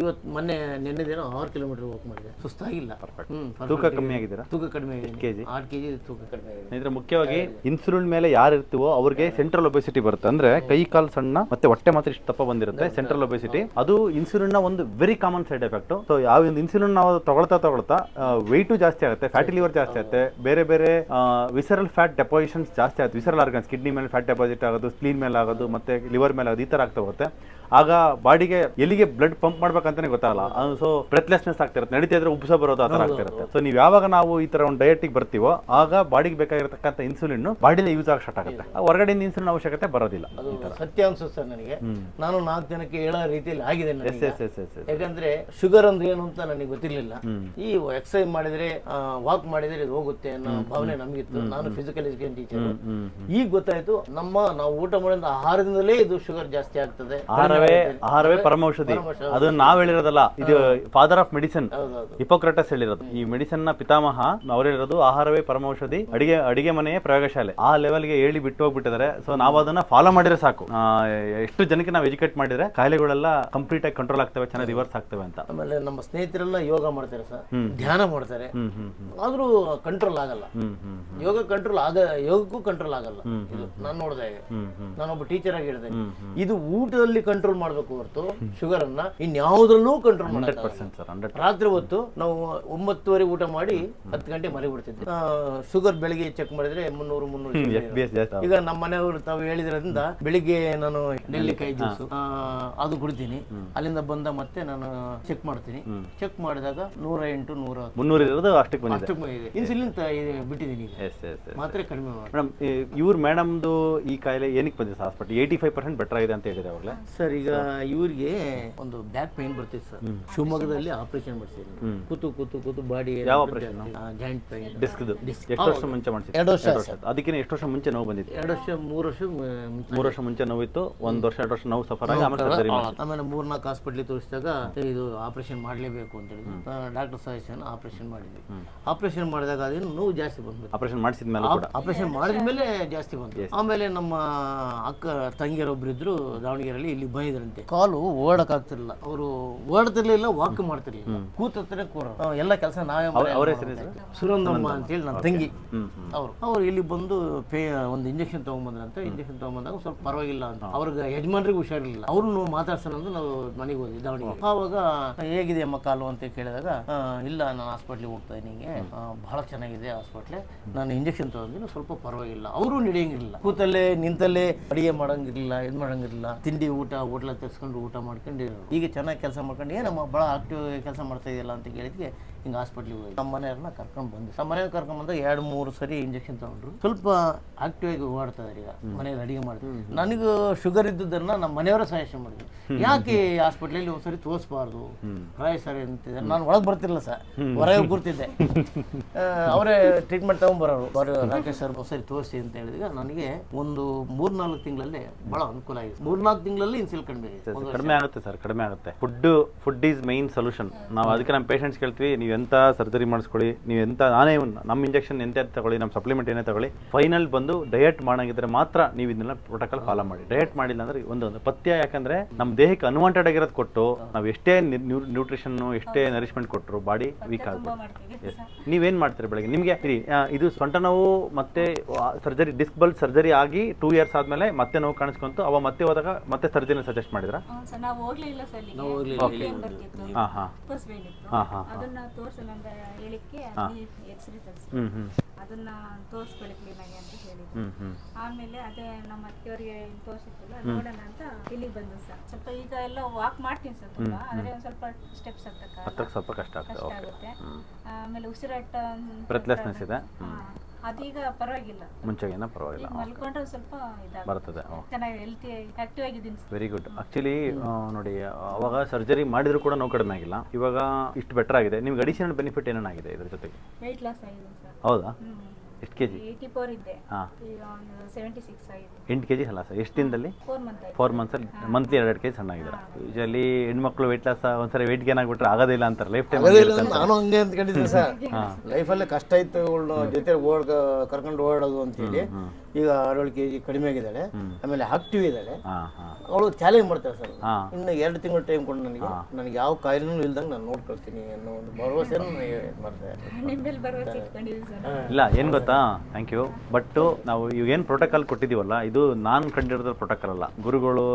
ಇವತ್ತು ಮೊನ್ನೆ ನಿನ್ನೆ ದಿನ ಆರು ಕಿಲೋಮೀಟರ್ ವಾಕ್ ಮಾಡಿದೆ. ಸುಸ್ತಾಗಿಲ್ಲ. ತೂಕ ಕಮ್ಮಿ ಆಗಿದ್ದೀರಾ? ತೂಕ ಕಡಿಮೆ ಆಗಿದೆ. ಕೆಜಿ? ಆರು ಕೆಜಿ ತೂಕ ಕಡಿಮೆ ಆಗಿದೆ. ಸ್ನೇಹಿತರೆ ಮುಖ್ಯವಾಗಿ ಇನ್ಸುಲಿನ್ ಮೇಲೆ ಯಾರು ಇರ್ತೀವೋ ಅವ್ರಿಗೆ ಸೆಂಟ್ರಲ್ ಒಬೆಸಿಟಿ ಬರುತ್ತೆ. ಅಂದ್ರೆ ಕೈ ಕಾಲು ಸಣ್ಣ ಮತ್ತೆ ಹೊಟ್ಟೆ ಮಾತ್ರ ಇಷ್ಟು ತಪ್ಪ ಬಂದಿರುತ್ತೆ ಸೆಂಟ್ರಲ್ ಒಬೆಸಿಟಿ ಅದು ಇನ್ಸುಲಿನ್ನ ಒಂದು very common side effect so ಯಾವ ಇನ್ಸುಲಿನ್ ನಾವು ತಗೊಳ್ತಾ ತಗೊಳ್ತಾ ವೆಯ್ಟು ಜಾಸ್ತಿ ಆಗುತ್ತೆ ಫ್ಯಾಟಿ ಲಿವರ್ ಜಾಸ್ತಿ ಆಗುತ್ತೆ ಬೇರೆ ಬೇರೆ ವಿಸರಲ್ ಫ್ಯಾಟ್ ಡೆಪಾಸಿಷನ್ಸ್ ಜಾಸ್ತಿ ಆಗುತ್ತೆ. ವಿಸರಲ್ ಆರ್ಗನ್ಸ್ ಕಿಡ್ನಿ ಮೇಲೆ ಫ್ಯಾಟ್ ಡೆಪಾಸಿಟ್ ಆಗೋದು ಸ್ಪ್ಲೀನ್ ಮೇಲೆ ಆಗೋದು ಮತ್ತೆ ಲಿವರ್ ಮೇಲೆ ಆಗೋದು ಈ ಥರ ಆಗ್ತಾ ಹೋಗುತ್ತೆ. ಆಗ ಬಾಡಿಗೆ ಎಲ್ಲಿಗೆ ಬ್ಲಡ್ ಪಂಪ್ ಮಾಡ್ಬೇಕಂತಾನೆ ಗೊತ್ತಾಗಲ್ಲ. ಸೊ ಬ್ರೆತ್ಲೆಸ್ನೆಸ್ ಆಗ್ತಿರುತ್ತೆ. ನಡೀತಾ ಇದ್ರೆ ಉಬ್ಸ ಬರೋದು ಆತರ ಥರ ಆಗ್ತಿರುತ್ತೆ. ಸೊ ನೀವು ಯಾವಾಗ ನಾವು ಈ ತರ ಒಂದು ಡಯಟಿಗೆ ಬರ್ತೀವೋ ಆಗ ಬಾಡಿಗೆ ಬೇಕಾಗಿರತಕ್ಕಂಥ ಇನ್ಸುಲಿನ್ ಬಾಡಿಲಿ ಯೂಸ್ ಆಗಿ ಸ್ಟಾರ್ಟ್ ಆಗುತ್ತೆ. ಆ ಹೊರಗಡೆಯಿಂದ ಇನ್ಸುಲಿನ್ ಅವಶ್ಯಕತೆ ಬರೋದಿಲ್ಲ ಅದು ಸತ್ಯ ಅನ್ಸುತ್ತೆ ಸರ್ ನನಗೆ. ನಾನು ನಾಲ್ಕು ಜನಕ್ಕೆ ಹೇಳೋ ರೀತಿಯಲ್ಲಿ ಆಗಿದೆ ಯಾಕಂದ್ರೆ ಶುಗರ್ ಅಂದ್ರೆ ಏನು ಅಂತ ನನಗೆ ಗೊತ್ತಿರ್ಲಿಲ್ಲ. ಈ ಎಕ್ಸರ್ಸೈಸ್ ಮಾಡಿದ್ರೆ ವಾಕ್ ಮಾಡಿದ್ರೆ ಇದು ಹೋಗುತ್ತೆ ಅನ್ನೋ ಭಾವನೆ ನಮಗಿತ್ತು. ನಾನು ಫಿಸಿಕಲ್ ಎಜುಕೇಶನ್ ಟೀಚರ್ ಈಗ ಗೊತ್ತಾಯ್ತು ನಮ್ಮ ನಾವು ಊಟ ಮಾಡಿದ ಆಹಾರದಿಂದಲೇ ಇದು ಶುಗರ್ ಜಾಸ್ತಿ ಆಗ್ತದೆ. ಆಹಾರವೇ ಆಹಾರವೇ ಪರಮೌಷಧಿ. ಅದು ನಾವ್ ಹೇಳಿರೋದಲ್ಲ ಇದು ಫಾದರ್ ಆಫ್ ಮೆಡಿಸಿನ್ ಹಿಪೋಕ್ರಟಸ್ ಹೇಳಿರೋದು. ಈ ಮೆಡಿಸಿನ್ನ ಪಿತಾಮಹ ಅವ್ರು ಹೇಳಿರೋದು ಆಹಾರವೇ ಪರಮೌಷಧಿ ಅಡಿಗೆ ಅಡಿಗೆ ಮನೆಯೇ ಪ್ರಯೋಗಶಾಲೆ. ಆ ಲೆವೆಲ್ಗೆ ಹೇಳಿ ಬಿಟ್ಟು ಹೋಗ್ಬಿಟ್ಟಿದ್ದಾರೆ. ಸೊ ನಾವು ಅದನ್ನ ಫಾಲೋ ಮಾಡಿದ್ರೆ ಸಾಕು. ಎಷ್ಟು ಜನಕ್ಕೆ ನಾವು ಎಜುಕೇಟ್ ಮಾಡಿದ್ರೆ ಕಾಯಿಲೆಗಳೆಲ್ಲ ಕಂಪ್ಲೀಟ್ ಆಗಿ ಕಂಟ್ರೋಲ್ ಆಗ್ತವೆ ಚೆನ್ನಾಗಿ ರಿವರ್ಸ್ ಆಗ್ತವೆ ಅಂತ. ಆಮೇಲೆ ನಮ್ಮ ಸ್ನೇಹಿತರೆಲ್ಲ ಯೋಗ ಮಾಡ್ತಾರೆ ಸರ್. ಧ್ಯಾನ ಮಾಡ್ತಾರೆ. ಆದ್ರೂ ಕಂಟ್ರೋಲ್ ಆಗಲ್ಲ. ಯೋಗ ಕಂಟ್ರೋಲ್ ಆಗ ಯೋಗಕ್ಕೂ ಕಂಟ್ರೋಲ್ ಆಗಲ್ಲ. ಇದು ನಾನು ನೋಡಿದೆ. ನಾನೊಬ್ಬ ಟೀಚರ್ ಆಗಿ ಹೇಳಿದೆ ಇದು ಊಟದಲ್ಲಿ ಕಂಟ್ರೋಲ್ ಮಾಡಬೇಕು ಹೊರತು ಶುಗರ್ ಅನ್ನ ಇನ್ಯಾವುದರಲ್ಲೂ ಕಂಟ್ರೋಲ್ ಮಾಡಲ್ಲ. ಪರ್ಸೆಂಟ್ ಸರ್ ಹಂಡ್ರೆಡ್ ರಾತ್ರಿ ಹೊತ್ತು ನಾವು ಒಂಬತ್ತುವರೆ ಊಟ ಮಾಡಿ ಹತ್ತು ಗಂಟೆ ಮರಿ ಬಿಡ್ತಿದ್ವಿ. ಶುಗರ್ ಬೆಳಿಗ್ಗೆ ಚೆಕ್ ಮಾಡಿದ್ರೆ ಮುನ್ನೂರು ಮುನ್ನೂರು. ಈಗ ನಮ್ಮ ಮನೆಯವರು ತಾವು ಹೇಳಿದ್ರಿಂದ ಬೆಳಿಗ್ಗೆ ನಾನು ನೆಲ್ಲಿಕಾಯಿ ಜ್ಯೂಸು. ಅದು ಕುಡಿತೀನಿ. ಅಲ್ಲಿಂದ ಬಂದ ಮತ್ತೆ ನಾನು ಚೆಕ್ ಮಾಡ್ತೀನಿ. ಚೆಕ್ ಮಾಡಿದಾಗ ನೂರ ಎಂಟು ನೂರ ಮುನ್ನೂರ ಇರೋದು ಅಷ್ಟಕ್ಕೆ ಬಂದಿದೆ. ಇನ್ಸುಲಿನ್ ಬಿಟ್ಟಿದ್ದೀನಿ ಮಾತ್ರೆ ಕಡಿಮೆ ಮಾಡಿ ಮೇಡಮ್ ಇವ್ರ ಮೇಡಮ್ದು ಈ ಕಾಯಿಲೆ ಏನಕ್ಕೆ ಬಂದಿದೆ? Hospital eighty five percent better ಆಗಿದೆ ಅಂತ ಹೇಳಿದ್ರೆ ಅವಾಗಲೇ ಸರ್ ಈಗ ಇವ್ರಿಗೆ ಒಂದು ಬ್ಯಾಕ್ ಪೇನ್ ಬರ್ತಿತ್ತು ಸರ್. ಶಿವಮೊಗ್ಗದಲ್ಲಿ ಆಪರೇಷನ್ ಮಾಡಿಸಿದ್ರು. ಕೂತು ಕೂತು ಕೂತು ಬಾಡಿ ಯಾವ? ಜಾಯಿಂಟ್ ಪೇನ್ ಡಿಸ್ಕ್ ಎಷ್ಟು ವರ್ಷ ಮುಂಚೆ ಮಾಡಿಸಿ ಎರಡು ವರ್ಷ ಅದಕ್ಕಿಂತ ಎಷ್ಟು ವರ್ಷ ಮುಂಚೆ ನೋವು ಬಂದಿತ್ತು? ಎರಡು ವರ್ಷ ಮೂರು ವರ್ಷ ಮೂರು ವರ್ಷ ಮುಂಚೆ ನೋವಿತ್ತು ಒಂದು ವರ್ಷ ಎರಡು ವರ್ಷ ನೋವು ಸಫರ್ ಆಗಿ ಆಮೇಲೆ ಸರ್ಜರಿ ನಾಲ್ಕು ಮೂರ್ನಾಲ್ಕು ಹಾಸ್ಪಿಟ್ಲಿಗೆ ತೋರಿಸಿದಾಗ ಇದು ಆಪರೇಷನ್ ಮಾಡಲೇಬೇಕು ಅಂತ ಹೇಳಿ. ಡಾಕ್ಟರ್ ಸಜೆಷನ್ ಆಪರೇಷನ್ ಮಾಡಿದ್ವಿ ಆಪರೇಷನ್ ಮಾಡಿದಾಗ ಅದೇನು ನೋವು ಜಾಸ್ತಿ ಬಂದ್ಬಿಟ್ಟು ಆಪರೇಷನ್ ಮಾಡಿಸಿದ ಮೇಲೆ ಆಪರೇಷನ್ ಮಾಡಿದ ಮೇಲೆ ಜಾಸ್ತಿ ಬಂತು. ಆಮೇಲೆ ನಮ್ಮ ಅಕ್ಕ ತಂಗಿಯರೊಬ್ರು ಇದ್ರು ದಾವಣಗೆರೆಯಲ್ಲಿ ಇಲ್ಲಿ ಬಂದಿದ್ರಂತೆ ಕಾಲು ಓಡಕಾಗ್ತಿರ್ಲಿಲ್ಲ ಅವರು ಓಡ್ತಿರ್ಲಿಲ್ಲ ವಾಕ್ ಮಾಡ್ತಿರ್ಲಿಲ್ಲ. ಕೂತತ್ರ ಕೂರ ಎಲ್ಲ ಕೆಲಸ ನಾವೇ ಅವ್ರ ಅಂತ ಸುರಂದಮ್ಮ ಅಂತೇಳಿ ನನ್ನ ತಂಗಿ. ಅವರು. ಅವ್ರು ಇಲ್ಲಿ ಬಂದು ಪೇ ಒಂದು ಇಂಜೆಕ್ಷನ್ ತಗೊಂಬಂದ್ರಂತ ಇಂಜೆಕ್ಷನ್ ತಗೊಂಡ್ಬಂದಾಗ ಸ್ವಲ್ಪ ಪರವಾಗಿಲ್ಲ ಅಂತ. ಅವ್ರಿಗೆ ಯಜಮಾನ್ರಿಗೆ ಹುಷಾರಿಲ್ಲ ಅವ್ರನ್ನು ಮಾತಾಡ್ಸೋಣ ಅಂತ ನಾವು ಮನೆಗೆ ಹೋದ್ವಿ ದಾವಣಿ ಆವಾಗ ಹೇಗಿದೆ ಅಮ್ಮ ಕಾಲು ಅಂತ ಕೇಳಿದಾಗ ಇಲ್ಲ ನಾನು ಹಾಸ್ಪಿಟ್ಲಿಗೆ ಹೋಗ್ತಾ ಇದ್ದೀನಿ ಬಹಳ ಚೆನ್ನಾಗಿದೆ ಹಾಸ್ಪಿಟ್ಲೆ ನಾನು ಇಂಜೆಕ್ಷನ್ ತಗೊಂಡಿನಿ ಸ್ವಲ್ಪ ಪರವಾಗಿಲ್ಲ. ಅವರು ನಡೆಯಂಗಿಲ್ಲ ಕೂತಲ್ಲೇ ನಿಂತಲ್ಲೇ ಅಡಿಗೆ ಮಾಡಂಗಿರ್ಲಿಲ್ಲ ಇದು ಮಾಡಂಗಿರ್ಲಿಲ್ಲ. ತಿಂಡಿ ಊಟ ಹೋಟ್ಲ ತರಿಸ್ಕೊಂಡು ಊಟ ಮಾಡ್ಕೊಂಡು ಈಗ ಚೆನ್ನಾಗಿ ಕೆಲಸ ಮಾಡ್ಕೊಂಡು ಏನಮ್ಮ ಭಾಳ ಆಕ್ಟಿವ್ ಕೆಲಸ ಮಾಡ್ತಾ ಇದೆಯಲ್ಲ ಅಂತ ಕೇಳಿದ್ಗೆ ಹಿಂಗೆ ಹಾಸ್ಪಿಟ್ಲಿಗೆ ಹೋಗಿ. ನಮ್ಮ ಮನೆಯವ್ರನ್ನ ಕರ್ಕೊಂಡು ಬಂದು ನಮ್ಮ ಮನೆಯವ್ರು ಕರ್ಕೊಂಡು ಬಂದಾಗ ಎರಡು ಮೂರು ಸರಿ ಇಂಜೆಕ್ಷನ್ ತೊಗೊಂಡ್ರು. ಸ್ವಲ್ಪ ಆಕ್ಟಿವ್ ಆಗಿ ಓಡಾಡ್ತಾ ಇದಾರೆ ಈಗ ಮನೆಯಲ್ಲಿ ಅಡಿಗೆ ಮಾಡ್ತಾರೆ ನನಗೂ ಶುಗರ್ ಇದ್ದುದನ್ನ ನಮ್ಮ ಮನೆಯವರ ಸಜೆಷನ್ ಮಾಡಿದ್ವಿ ಯಾಕೆ ಹಾಸ್ಪಿಟ್ಲಲ್ಲಿ ಒಂದ್ಸರಿ ತೋರಿಸ್ಬಾರ್ದು? ರಾಯ್ ಸರ್ ಅಂತಿದ್ದಾರೆ. ನಾನು ಒಳಗೆ ಬರ್ತಿರಲಿಲ್ಲ ಸರ್. ಹೊರಗೆ ಕೂರ್ತಿದ್ದೆ. ಅವರೇ ಟ್ರೀಟ್ಮೆಂಟ್ ತಗೊಂಡ್ಬರೋರು. ಬರೋ ರಾಕೇಶ್ ಸರ್ ಒಂದ್ಸರಿ ತೋರಿಸಿ ಅಂತ ಹೇಳಿದಾಗ ನನಗೆ ಒಂದು ಮೂರ್ನಾಲ್ಕು ತಿಂಗಳಲ್ಲಿ ಭಾಳ ಅನುಕೂಲ ಆಗಿದೆ. ಮೂರ್ನಾಲ್ಕು ತಿಂಗಳಲ್ಲಿ ಇನ್ಸುಲಿನ್ ಕಡಿಮೆ ಕಡಿಮೆ ಆಗುತ್ತೆ ಸರ್ ಕಡಿಮೆ ಆಗುತ್ತೆ. Food food is main solution ನಾವು ಅದಕ್ಕೆ ನಮ್ಮ ಪೇಷಂಟ್ಸ್ ಕೇಳ್ತೀವಿ ನೀವು ಎಂತ ಸರ್ಜರಿ ಮಾಡಿಸ್ಕೊಳ್ಳಿ ನೀವು ಎಂತ ನಾನೇ ನಮ್ಮ ಇಂಜೆಕ್ಷನ್ ಎಂತ ತಗೊಳ್ಳಿ ನಮ್ಮ ಸಪ್ಲಿಮೆಂಟ್ ಏನೇ ತಗೊಳ್ಳಿ ಫೈನಲ್ ಬಂದು ಡಯಟ್ ಮಾಡಂಗಿದ್ರೆ ಮಾತ್ರ ನೀವು ಇದನ್ನೆಲ್ಲ ಪ್ರೋಟೋಕಾಲ್ ಫಾಲೋ ಮಾಡಿ. ಡಯಟ್ ಮಾಡಿಲ್ಲ ಅಂದ್ರೆ ಒಂದೊಂದು ಪಥ್ಯ ಯಾಕಂದ್ರೆ ನಮ್ಮ ದೇಹಕ್ಕೆ ಅನ್ವಾಂಟೆಡ್ ಆಗಿರೋದು ಕೊಟ್ಟು ನಾವು ಎಷ್ಟೇ ನ್ಯೂಟ್ರಿಷನ್ ಎಷ್ಟೇ ನರಿಶ್ಮೆಂಟ್ ಕೊಟ್ಟರು ಬಾಡಿ ವೀಕ್ ಆಗುತ್ತೆ ಆಗ್ಬೋದು ನೀವೇನ್ ಮಾಡ್ತೀರಿ ಬೆಳಗ್ಗೆ? ನಿಮಗೆ ಇರಿ ಆ, ಇದು ಸೊಂಟ ನೋವು ಮತ್ತೆ ಸರ್ಜರಿ ಡಿಸ್ಕ್ ಬಲ್ ಸರ್ಜರಿ ಆಗಿ ಟೂ ಇಯರ್ಸ್ ಆದ್ಮೇಲೆ ಮತ್ತೆ ನೋವು ಕಾಣಿಸ್ಕೊಂತು ಅವ ಮತ್ತೆ ಹೋದಾಗ ಮತ್ತೆ ಸರ್ಜರಿ ಸಜೆಸ್ಟ್ ಮಾಡಿದ್ರಾ? ಸರ್ ನಾವು ಹೋಗ್ಲಿಲ್ಲ ಸರ್ ನಾವು ಹೋಗ್ಲಿಲ್ಲ. ಇಲ್ಲಿ. ಏನ್ ಬರ್ತಿತ್ತು. ಹಾ ಹಾ. ತೋರಿಸ್ಬೇಕಿತ್ತು ಹಾ, ಹಾ, ಹಾ. ಅದನ್ನ ತೋರ್ಸಲ್ಲ ಅಂತ ಹೇಳಿಕ್ಕೆ ಅಲ್ಲಿ ಎಕ್ಸ್ರೇ ತರಿಸಿ ಹ್ಮ್ ಹ್ಮ್. ಅದನ್ನ ತೋರಿಸ್ಬೇಡಿ ಅಂತ ಹೇಳಿದ್ರು. ಆಮೇಲೆ ಅದೇ ನಮ್ಮ ಅತ್ತೆಯವರಿಗೆ ತೋರಿಸಿದ್ರಲ್ಲ ನೋಡೋಣ ಅಂತ ಇಲ್ಲಿಗೆ ಬಂದು ಸರ್. ಸ್ವಲ್ಪ ಈಗ ಎಲ್ಲ ವಾಕ್ ಮಾಡ್ತೀನಿ ಸರ್ ತುಂಬಾ. ಆದ್ರೆ ಒಂದ್ ಸ್ವಲ್ಪ ಸ್ಟೆಪ್ಸ್ ಹತ್ತಕ್ಕ ಹತ್ತಕ್ಕೆ ಸ್ವಲ್ಪ ಕಷ್ಟ ಆಗ್ತದೆ ಕಷ್ಟ ಓಕೆ ಆಗುತ್ತೆ. ಆಮೇಲೆ ಉಸಿರಾಟ ಒಂದ್ Breathlessness ಇದೆ? ಹಾ. ಅದೀಗ ಪರವಾಗಿಲ್ಲ. ಮುಂಚೆಗೇನ ಪರವಾಗಿಲ್ಲ. ಮಲ್ಕೊಂಡ್ರೆ ಸ್ವಲ್ಪ ಬರ್ತದೆ. ಓಕೆ ಚೆನ್ನಾಗಿ ಹೆಲ್ತಿ ಆಕ್ಟಿವ್ ಆಗಿದ್ದೀನಿ ವೆರಿ ಗುಡ್ ಆಕ್ಚುಲಿ ನೋಡಿ ಅವಾಗ ಸರ್ಜರಿ ಮಾಡಿದ್ರು ಕೂಡ ನೋವು ಕಡಿಮೆ ಆಗಿಲ್ಲ. ಇವಾಗ ಇಷ್ಟು ಬೆಟರ್ ಆಗಿದೆ. ನಿಮ್ಗೆ ಅಡಿಷನಲ್ ಬೆನಿಫಿಟ್ ಏನೇನಾಗಿದೆ ಇದ್ರ ಜೊತೆಗೆ? ವೆಯ್ಟ್ ಲಾಸ್ ಆಗಿದೆ ಸರ್. ಹೌದಾ? ಎಷ್ಟು ಕೆ ಜಿ ಏಯ್ಟಿ ಫೋರ್ ಇದ್ದೆ ಹಾಂ. ಈಗ ಒಂದು ಸೆವೆಂಟಿ ಸಿಕ್ಸ್ ಆಗಿದೆ. ಎಂಟು ಕೆ ಜಿ ಅಲ್ಲ ಸರ್ ಎಷ್ಟು ದಿನದಲ್ಲಿ? ಫೋರ್ ಮಂತ್ ಆಯ್ತು. ಫೋರ್ ಮಂತ್ಸಲ್ಲಿ ಮಂತ್ಲಿ ಎರಡು ಕೆ ಜಿ ಸಣ್ಣಾಗಿದ್ದಾರೆ. ಯೂಶಲಿ ಹೆಣ್ಮಕ್ಳು ವೆಯ್ಟ್ ಲಾಸ್ ಒಂದ್ಸರಿ ವೆಯ್ಟ್ ಗೇನ್ ಆಗಿಬಿಟ್ರೆ ಆಗೋದೇ ಇಲ್ಲ ಅಂತಾರೆ ಲೈಫ್ ಟೈಮ್ ಇಲ್ಲ ಅಂತ ನಾನು ಹಂಗೆ ಅಂದ್ಕೊಂಡಿದ್ದೀನಿ ಸರ್. ಲೈಫಲ್ಲೇ ಕಷ್ಟ ಇತ್ತು ಇವಳು ಜೊತೆ ಓಡ್ ಕರ್ಕೊಂಡು ಓಡೋದು ಅಂತೇಳಿ ಈಗ ಆರೇಳು ಕೆ ಜಿ ಕಡಿಮೆ ಆಗಿದ್ದಾಳೆ ಆಮೇಲೆ ಆಕ್ಟಿವ್ ಇದ್ದಾಳೆ. ಹಾಂ ಹಾಂ. ಅವಳು ಚಾಲೆಂಜ್ ಮಾಡ್ತಾರೆ ಸರ್. ಇನ್ನ ಇನ್ನು ಎರಡು ತಿಂಗಳು ಟೈಮ್ ಕೊಡು ನನಗೆ. ನನಗೆ ಯಾವ ಕಾಯಿಲೆನೂ ಇಲ್ದಂಗೆ ನಾನು ನೋಡ್ಕೊಳ್ತೀನಿ ಅನ್ನೋ ಒಂದು ಭರವಸೆಯನ್ನು ಮಾಡ್ತಾ ನಿಮ್ಮಲ್ಲಿ ಇಟ್ಕೊಂಡಿದ್ದೀವಿ ಸರ್. ಇಲ್ಲ ಏನು ಗೊತ್ತಾ? ಥ್ಯಾಂಕ್ ಯು ಬಟ್ ನಾವು ಇವೇನು ಪ್ರೋಟೋಕಾಲ್ ಕೊಟ್ಟಿದೀವಲ್ಲ ಇದು ನಾನು ಕಂಡಿಡಿದ ಪ್ರೋಟೋಕಾಲ್ ಅಲ್ಲ. ಗುರುಗಳು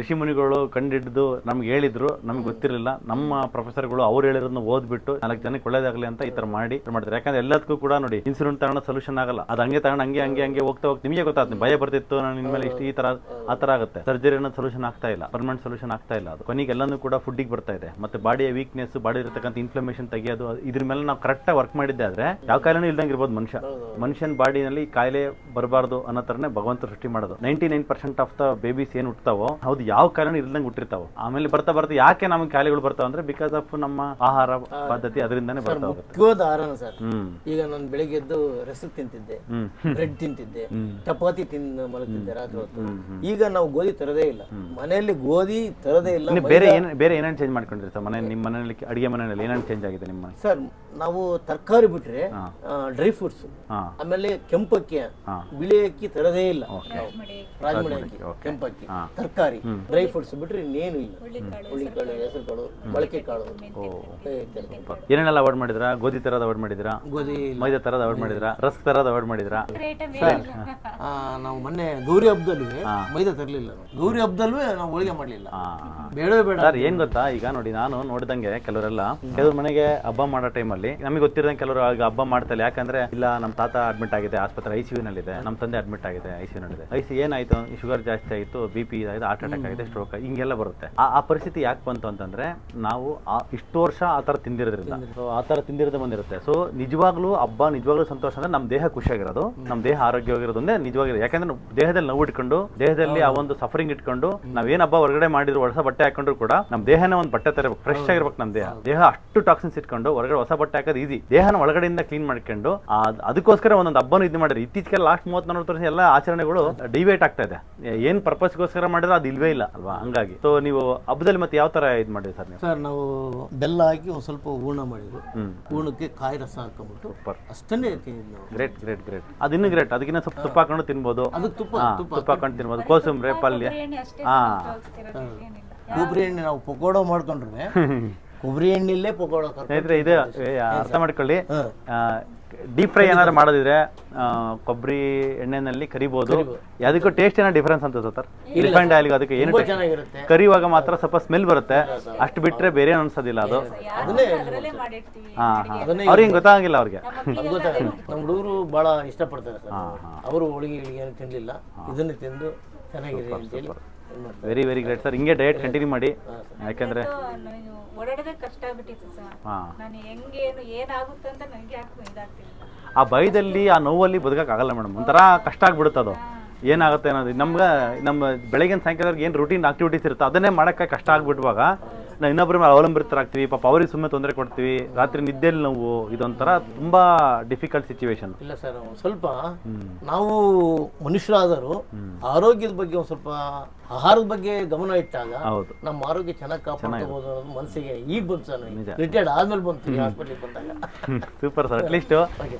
ಋಷಿ ಮುನಿಗಳು ಕಂಡಿಡಿದು ನಮ್ಗೆ ಹೇಳಿದ್ರು ನಮ್ಗೆ ಗೊತ್ತಿರಲಿಲ್ಲ. ನಮ್ಮ ಪ್ರೊಫೆಸರ್ಗಳು ಅವ್ರು ಹೇಳಿರೋದನ್ನ ಓದ್ಬಿಟ್ಟು ನಾಲ್ಕು ಜನಕ್ಕೆ ಒಳ್ಳೇದಾಗಲಿ ಅಂತ ಈ ತರ ಮಾಡಿ ಮಾಡ್ತಾರೆ. ಯಾಕಂದ್ರೆ ಎಲ್ಲದಕ್ಕೂ ಕೂಡ ನೋಡಿ ಇನ್ಸಿಡೆಂಟ್ ತಗೊಂಡ ಸೊಲ್ಯೂಷನ್ ಆಗಲ್ಲ. ಅದು ಹಂಗೆ ತಗೊಂಡು ಹಂಗೆ ಹಂಗೆ ಹಂಗೆ ಹೋಗ್ತಾ ಹೋಗ್ತಾ ನಿಮಗೆ ಗೊತ್ತಾಗ್ತದೆ ಭಯ ಬರ್ತಿತ್ತು ನಾನು ಇನ್ಮೇಲೆ ಇಷ್ಟು ಈ ತರ ಆ ತರ ಆಗುತ್ತೆ. ಸರ್ಜರಿ ಅನ್ನೋ ಸೊಲ್ಯೂಷನ್ ಆಗ್ತಾ ಇಲ್ಲ. ಪರ್ಮನೆಂಟ್ ಸೊಲ್ಯೂಷನ್ ಆಗ್ತಾ ಇಲ್ಲ ಅದು. ಕೊನೆಗೆ ಎಲ್ಲನೂ ಕೂಡ ಫುಡ್ಡಿಗೆ ಬರ್ತಾ ಇದೆ. ಮತ್ತೆ ಬಾಡಿಯ ವೀಕ್ನೆಸ್ ಬಾಡಿ ಇರತಕ್ಕಂಥ ಇನ್ಫ್ಲಮೇಷನ್ ತೆಗೆಯೋದು ಇದ್ರ ಮೇಲೆ ನಾವು ಕರೆಕ್ಟಾಗಿ ವರ್ಕ್ ಮಾಡಿದ್ದೆ ಆದ್ರೆ ಯಾವ ಕಾಲನೂ ಇಲ್ದಂಗೆ ಇರ್ಬೋದು ಮನುಷ್ಯ ಮನುಷ್ಯನ ಬಾಡಿನಲ್ಲಿ ಕಾಯಿಲೆ ಬರಬಾರ್ದು ಅನ್ನೋ ತರನೇ ಭಗವಂತ ಸೃಷ್ಟಿ ಮಾಡೋದು. Ninety nine percent of the babies ಏನು ಹುಟ್ಟತಾವೋ ಹೌದು ಯಾವ ಕಾರಣ ಇಲ್ದಂಗೆ ಹುಟ್ಟಿರ್ತಾವ. ಆಮೇಲೆ ಬರ್ತಾ ಬರ್ತಾ ಯಾಕೆ ನಮಗೆ ಕಾಯಿಲೆಗಳು ಬರ್ತಾವ ಅಂದ್ರೆ ಬಿಕಾಸ್ ಆಫ್ ನಮ್ಮ ಆಹಾರ ಪದ್ಧತಿ ಅದರಿಂದಾನೇ ಬರ್ತಾ ಹೋಗುತ್ತೆ ಆಹಾರನ ಸರ್. ಈಗ ನಾನು ಬೆಳಿಗ್ಗೆ ಎದ್ದು ರಸಕ್ ತಿಂತಿದ್ದೆ ಬ್ರೆಡ್ ತಿಂತಿದ್ದೆ ಚಪಾತಿ ತಿಂದು ಮಲಗ್ತಿದ್ದೆ ರಾತ್ರಿ ಹೊತ್ತು. ಈಗ ನಾವು ಗೋಧಿ ತರದೇ ಇಲ್ಲ. ಮನೆಯಲ್ಲಿ ಗೋಧಿ ತರದೇ ಇಲ್ಲ ಬೇರೆ ಏನ್ ಬೇರೆ ಏನೇನು ಚೇಂಜ್ ಮಾಡ್ಕೊಂಡ್ರಿ ಸರ್? ಮನೆ ನಿಮ್ಮ ಮನೆಯಲ್ಲಿ ಅಡಿಗೆ ಮನೆಯಲ್ಲಿ ಏನೇನು ಚೇಂಜ್ ಆಗಿದೆ ನಿಮ್ಮ ಸರ್ ನಾವು ತರಕಾರಿ ಬಿಟ್ರೆ ಡ್ರೈ ಫ್ರೂಟ್ಸ್ ಹಾ. ಆಮೇಲೆ ಕೆಂಪಕ್ಕಿ ಹಾ. ಬಿಳಿ ಅಕ್ಕಿ ತರದೇ ಇಲ್ಲ. ರಾಜಮಡಿ ಅಕ್ಕಿ. ಕೆಂಪಕ್ಕಿ. ತರಕಾರಿ ಡ್ರೈ ಫ್ರೂಟ್ಸ್ ಬಿಟ್ರೆ ಇನ್ನೇನು ಇಲ್ಲ. ಹುಳಿ ಹುಳಿಕಾಳು ಹೆಸರು ಕಾಳು ಮೊಳಕೆ ಕಾಳು ಏನೇನೆಲ್ಲ ಅವಾಯ್ಡ್ ಮಾಡಿದ್ರ? ಗೋಧಿ ತರದ ಅವಾರ್ಡ್ ಮಾಡಿದ್ರ? ಗೋಧಿ ಮೈದಾ ತರದ ಅವಾರ್ಡ್ ಮಾಡಿದ್ರಾ? ರಸ್ ತರದ ಅವಾರ್ಡ್ ಮಾಡಿದ್ರ? ಆ, ನಾವು ಮೊನ್ನೆ ಗೌರಿ ಹಬ್ಬದಲ್ಲಿ ಮೈದಾ ತರಲಿಲ್ಲ. ಗೌರಿ ಹಬ್ಬದಲ್ಲೂ ನಾವು ಹೋಳಿಗೆ ಮಾಡಲಿಲ್ಲ. ಬೇಡವೇ ಬೇಡ. ಸರ್ ಏನ್ ಗೊತ್ತಾ? ಈಗ ನೋಡಿ ನಾನು ನೋಡಿದಂಗೆ ಕೆಲವರೆಲ್ಲ ಕೆಲವ್ರ ಮನೆಗೆ ಹಬ್ಬ ಮಾಡೋ ಟೈಮಲ್ಲಿ ನಮಗೆ ಗೊತ್ತಿರೋದಂಗೆ ಕೆಲವರು ಈಗ ಹಬ್ಬ ಮಾಡ್ತಾರೆ. ಯಾಕಂದ್ರೆ ಇಲ್ಲ ನಮ್ಮ ತಾತ ಅಡ್ಮಿಟ್ ಆಗಿದೆ ಆಸ್ಪತ್ರೆ ಐ ಸಿ ನಲ್ಲಿದೆ ನಮ್ಮ ತಂದೆ ಅಡ್ಮಿಟ್ ಆಗಿದೆ ಐ ಸಿ ನಲ್ಲಿದೆ ಐ ಸಿ ಏನಾಯ್ತು ಶುಗರ್ ಜಾಸ್ತಿ ಆಯಿತು ಬಿ ಪಿ ಇದಾಗಿದೆ ಹಾರ್ಟ್ ಅಟ್ಯಾಕ್ ಆಗಿದೆ ಸ್ಟ್ರೋಕ್ ಹಿಂಗೆಲ್ಲ ಬರುತ್ತೆ. ಆ ಆ ಪರಿಸ್ಥಿತಿ ಯಾಕೆ ಬಂತು ಅಂತಂದ್ರೆ ನಾವು ಆ ಇಷ್ಟು ವರ್ಷ ಆ ಥರ ತಿಂದಿರೋದ್ರಿಂದ. ಸೊ ಆ ಥರ ತಿಂದಿರೋದು ಬಂದಿರುತ್ತೆ. ಸೊ ನಿಜವಾಗ್ಲೂ ಹಬ್ಬ ನಿಜವಾಗ್ಲೂ ಸಂತೋಷ ಅಂದ್ರೆ ನಮ್ಮ ದೇಹ ಖುಷಿಯಾಗಿರೋದು ನಮ್ಮ ದೇಹ ಆರೋಗ್ಯವಾಗಿರೋದು ಒಂದೇ ನಿಜವಾಗಿರೋದು. ಯಾಕಂದ್ರೆ ದೇಹದಲ್ಲಿ ನೋವು ಇಟ್ಕೊಂಡು ದೇಹದಲ್ಲಿ ಆ ಒಂದು ಸಫರಿಂಗ್ ಇಟ್ಕೊಂಡು ನಾವೇನು ಹಬ್ಬ ಹೊರಗಡೆ ಮಾಡಿದ್ರು ಹೊಸ ಬಟ್ಟೆ ಹಾಕೊಂಡ್ರು ಕೂಡ ನಮ್ಮ ದೇಹನ ಒಂದು ಬಟ್ಟೆ ತರಬೇಕು ಫ್ರೆಶ್ ಆಗಿರ್ಬೇಕು ನಮ್ಮ ದೇಹ. ದೇಹ ಅಷ್ಟು ಟಾಕ್ಸಿನ್ಸ್ ಇಟ್ಕೊಂಡು ಹೊರಗಡೆ ಹೊಸ ಬಟ್ಟೆ ಹಾಕೋದು ಈಸಿ ದೇಹನ ಒಳಗಡೆಯಿಂದ ಕ್ಲೀನ್ ಮಾಡ್ಕೊಂಡು ಅದಕ್ಕೋಸ್ಕರ ಒಂದೊಂದು ಹಬ್ಬನ ಇದು ಮಾಡಿರಿ ಇತ್ತೀಚೆಗೆ ಲಾಸ್ಟ್ ಮೂವತ್ತ್ ನಲ್ವತ್ತು ವರ್ಷ ಎಲ್ಲ ಆಚರಣೆಗಳು ಡಿವೇಟ್ ಆಗ್ತಾ ಇದೆ. ಏನ್ ಪರ್ಪಸ್ಗೋಸ್ಕರ ಮಾಡಿದ್ರೆ ಅದು ಇಲ್ವೇ ಇಲ್ಲ ಅಲ್ವಾ? ಹಂಗಾಗಿ. ಸೊ ನೀವು ಹಬ್ಬದಲ್ಲಿ ಮತ್ತೆ ಯಾವ ತರ ಇದು ಮಾಡಿದ್ರಿ ಸರ್ ನೀವು? ಸರ್ ನಾವು ಬೆಲ್ಲ ಹಾಕಿ ಒಂದು ಸ್ವಲ್ಪ ಹೂರ್ಣ ಮಾಡಿದ್ರು ಹ್ಮ್. ಹೂರ್ಣಕ್ಕೆ ಕಾಯಿ ರಸ ಹಾಕೊಂಡ್ಬಿಟ್ಟು ಸೂಪರ್ ಅಷ್ಟನ್ನೇ ತಿಂದಿದ್ದು ನಾವು ಗ್ರೇಟ್ ಗ್ರೇಟ್ ಗ್ರೇಟ್ ಅದು ಇನ್ನೂ ಗ್ರೇಟ್ ಅದಕ್ಕಿಂತ ಸ್ವಲ್ಪ ತುಪ್ಪ ಹಾಕೊಂಡು ತಿನ್ಬೋದು. ಅದು ತುಪ್ಪ ಹಾ, ತುಪ್ಪ ತುಪ್ಪ ಹಾಕೊಂಡು ತಿನ್ಬೋದು. ಕೋಸಂಬರಿ ಪಲ್ಯ. ಹಾಂ. ಕೊಬ್ಬರಿ ಎಣ್ಣೆ ನಾವು ಪಕೋಡ ಮಾಡ್ಕೊಂಡ್ರೆ ಕೊಬ್ಬರಿ ಎಣ್ಣೆಲ್ಲೇ ಪಕೋಡ ಕರ್ಕೊಂಡು ಸ್ನೇಹಿತರೆ ಇದು ಏ, ಅರ್ಥ ಮಾಡ್ಕೊಳ್ಳಿ. ಡೀಪ್ ಫ್ರೈ ಏನಾದ್ರು ಮಾಡೋದಿದ್ರೆ ಆ, ಕೊಬ್ಬರಿ ಎಣ್ಣೆನಲ್ಲಿ ಕರಿಬೋದು. ಅದಕ್ಕೂ ಟೇಸ್ಟ್ ಏನೋ ಡಿಫರೆನ್ಸ್ ಅಂತ ಸರ್? ರಿಫೈಂಡ್ ಆಯಿಲ್ ಅದಕ್ಕೆ ಏನು ಕರಿಯುವಾಗ ಮಾತ್ರ ಸ್ವಲ್ಪ ಸ್ಮೆಲ್ ಬರುತ್ತೆ. ಅಷ್ಟು ಬಿಟ್ರೆ ಬೇರೆ ಏನು ಅನ್ಸೋದಿಲ್ಲ ಅದು. ಹಾ ಹಾ. ಅವ್ರಿಗೆ. ಗೊತ್ತಾಗಿಲ್ಲ. ಅವ್ರಿಗೆ ನಮ್ಮ ಹುಡುಗರು ಭಾಳ ಇಷ್ಟಪಡ್ತಾರೆ ಸರ್. ಅವರು ಹೋಳಿಗೆ ಏನು ತಿನ್ನಲಿಲ್ಲ ಇದನ್ನು ತಿಂದು ಚೆನ್ನಾಗಿದೆ. ವೆರಿ ವೆರಿ ಗ್ರೇಟ್ ಸರ್ ಹಿಂಗೆ ಡಯಟ್ ಕಂಟಿನ್ಯೂ ಮಾಡಿ. ಯಾಕಂದ್ರೆ ನಾನು ಓಡಾಡೋದೇ ಕಷ್ಟ ಆಗ್ಬಿಟ್ಟಿತ್ತು ಸರ್. ಹಾ. ನಾನು ಹೆಂಗೇನು ಏನಾಗುತ್ತೆ ಅಂತ ನನಗೆ ಯಾಕೆ ಇದಾಗ್ತಿಲ್ಲ ಆ ಭಯದಲ್ಲಿ ಆ ನೋವಲ್ಲಿ ಬದುಕಕ್ಕಾಗಲ್ಲ ಮೇಡಮ್. ಒಂಥರ ಕಷ್ಟ ಆಗ್ಬಿಡುತ್ತೆ ಅದು. ಏನಾಗುತ್ತೆ ಅನ್ನೋದು. ನಮ್ಗೆ ನಮ್ಮ ಬೆಳಗಿನ ಸಾಯಂಕಾಲವ್ರಿಗೆ ಏನು ರೂಟೀನ್ ಆಕ್ಟಿವಿಟೀಸ್ ಇರುತ್ತೆ ಅದನ್ನೇ ಮಾಡೋಕ್ಕೆ ಕಷ್ಟ ಆಗ್ಬಿಡುವಾಗ ನಾವು ಇನ್ನೊಬ್ಬರ ಮೇಲೆ ಅವಲಂಬಿತರಾಗ್ತೀವಿ ಪಾಪ ಅವ್ರಿಗೆ ಸುಮ್ಮನೆ ತೊಂದರೆ ಕೊಡ್ತೀವಿ ರಾತ್ರಿ ನಿದ್ದೆಯಲ್ಲಿ ನಾವು ಇದೊಂಥರ ತುಂಬಾ ಡಿಫಿಕಲ್ಟ್ ಸಿಚುವೇಶನ್ ಇಲ್ಲ ಸರ್ ಸ್ವಲ್ಪ ನಾವು ಮನುಷ್ಯರಾದರೂ ಆರೋಗ್ಯದ ಬಗ್ಗೆ ಒಂದು ಸ್ವಲ್ಪ ಆಹಾರದ ಬಗ್ಗೆ ಗಮನ ಇಟ್ಟಾಗ ಹೌದು. ನಮ್ಮ ಆರೋಗ್ಯ ಚೆನ್ನಾಗಿ ಕಾಪಾಡ್ಕೋಬಹುದು ಅನ್ನೋದು ಮನಸ್ಸಿಗೆ ಈಗ ಬಂತು ಸರ್. ರಿಟೈರ್ಡ್ ಆದ್ಮೇಲೆ ಬಂತು ಹಾಸ್ಪಿಟ್ಲಿಗೆ ಬಂದಾಗ. ಸೂಪರ್ ಸರ್ ಅಟ್ಲೀಸ್ಟ್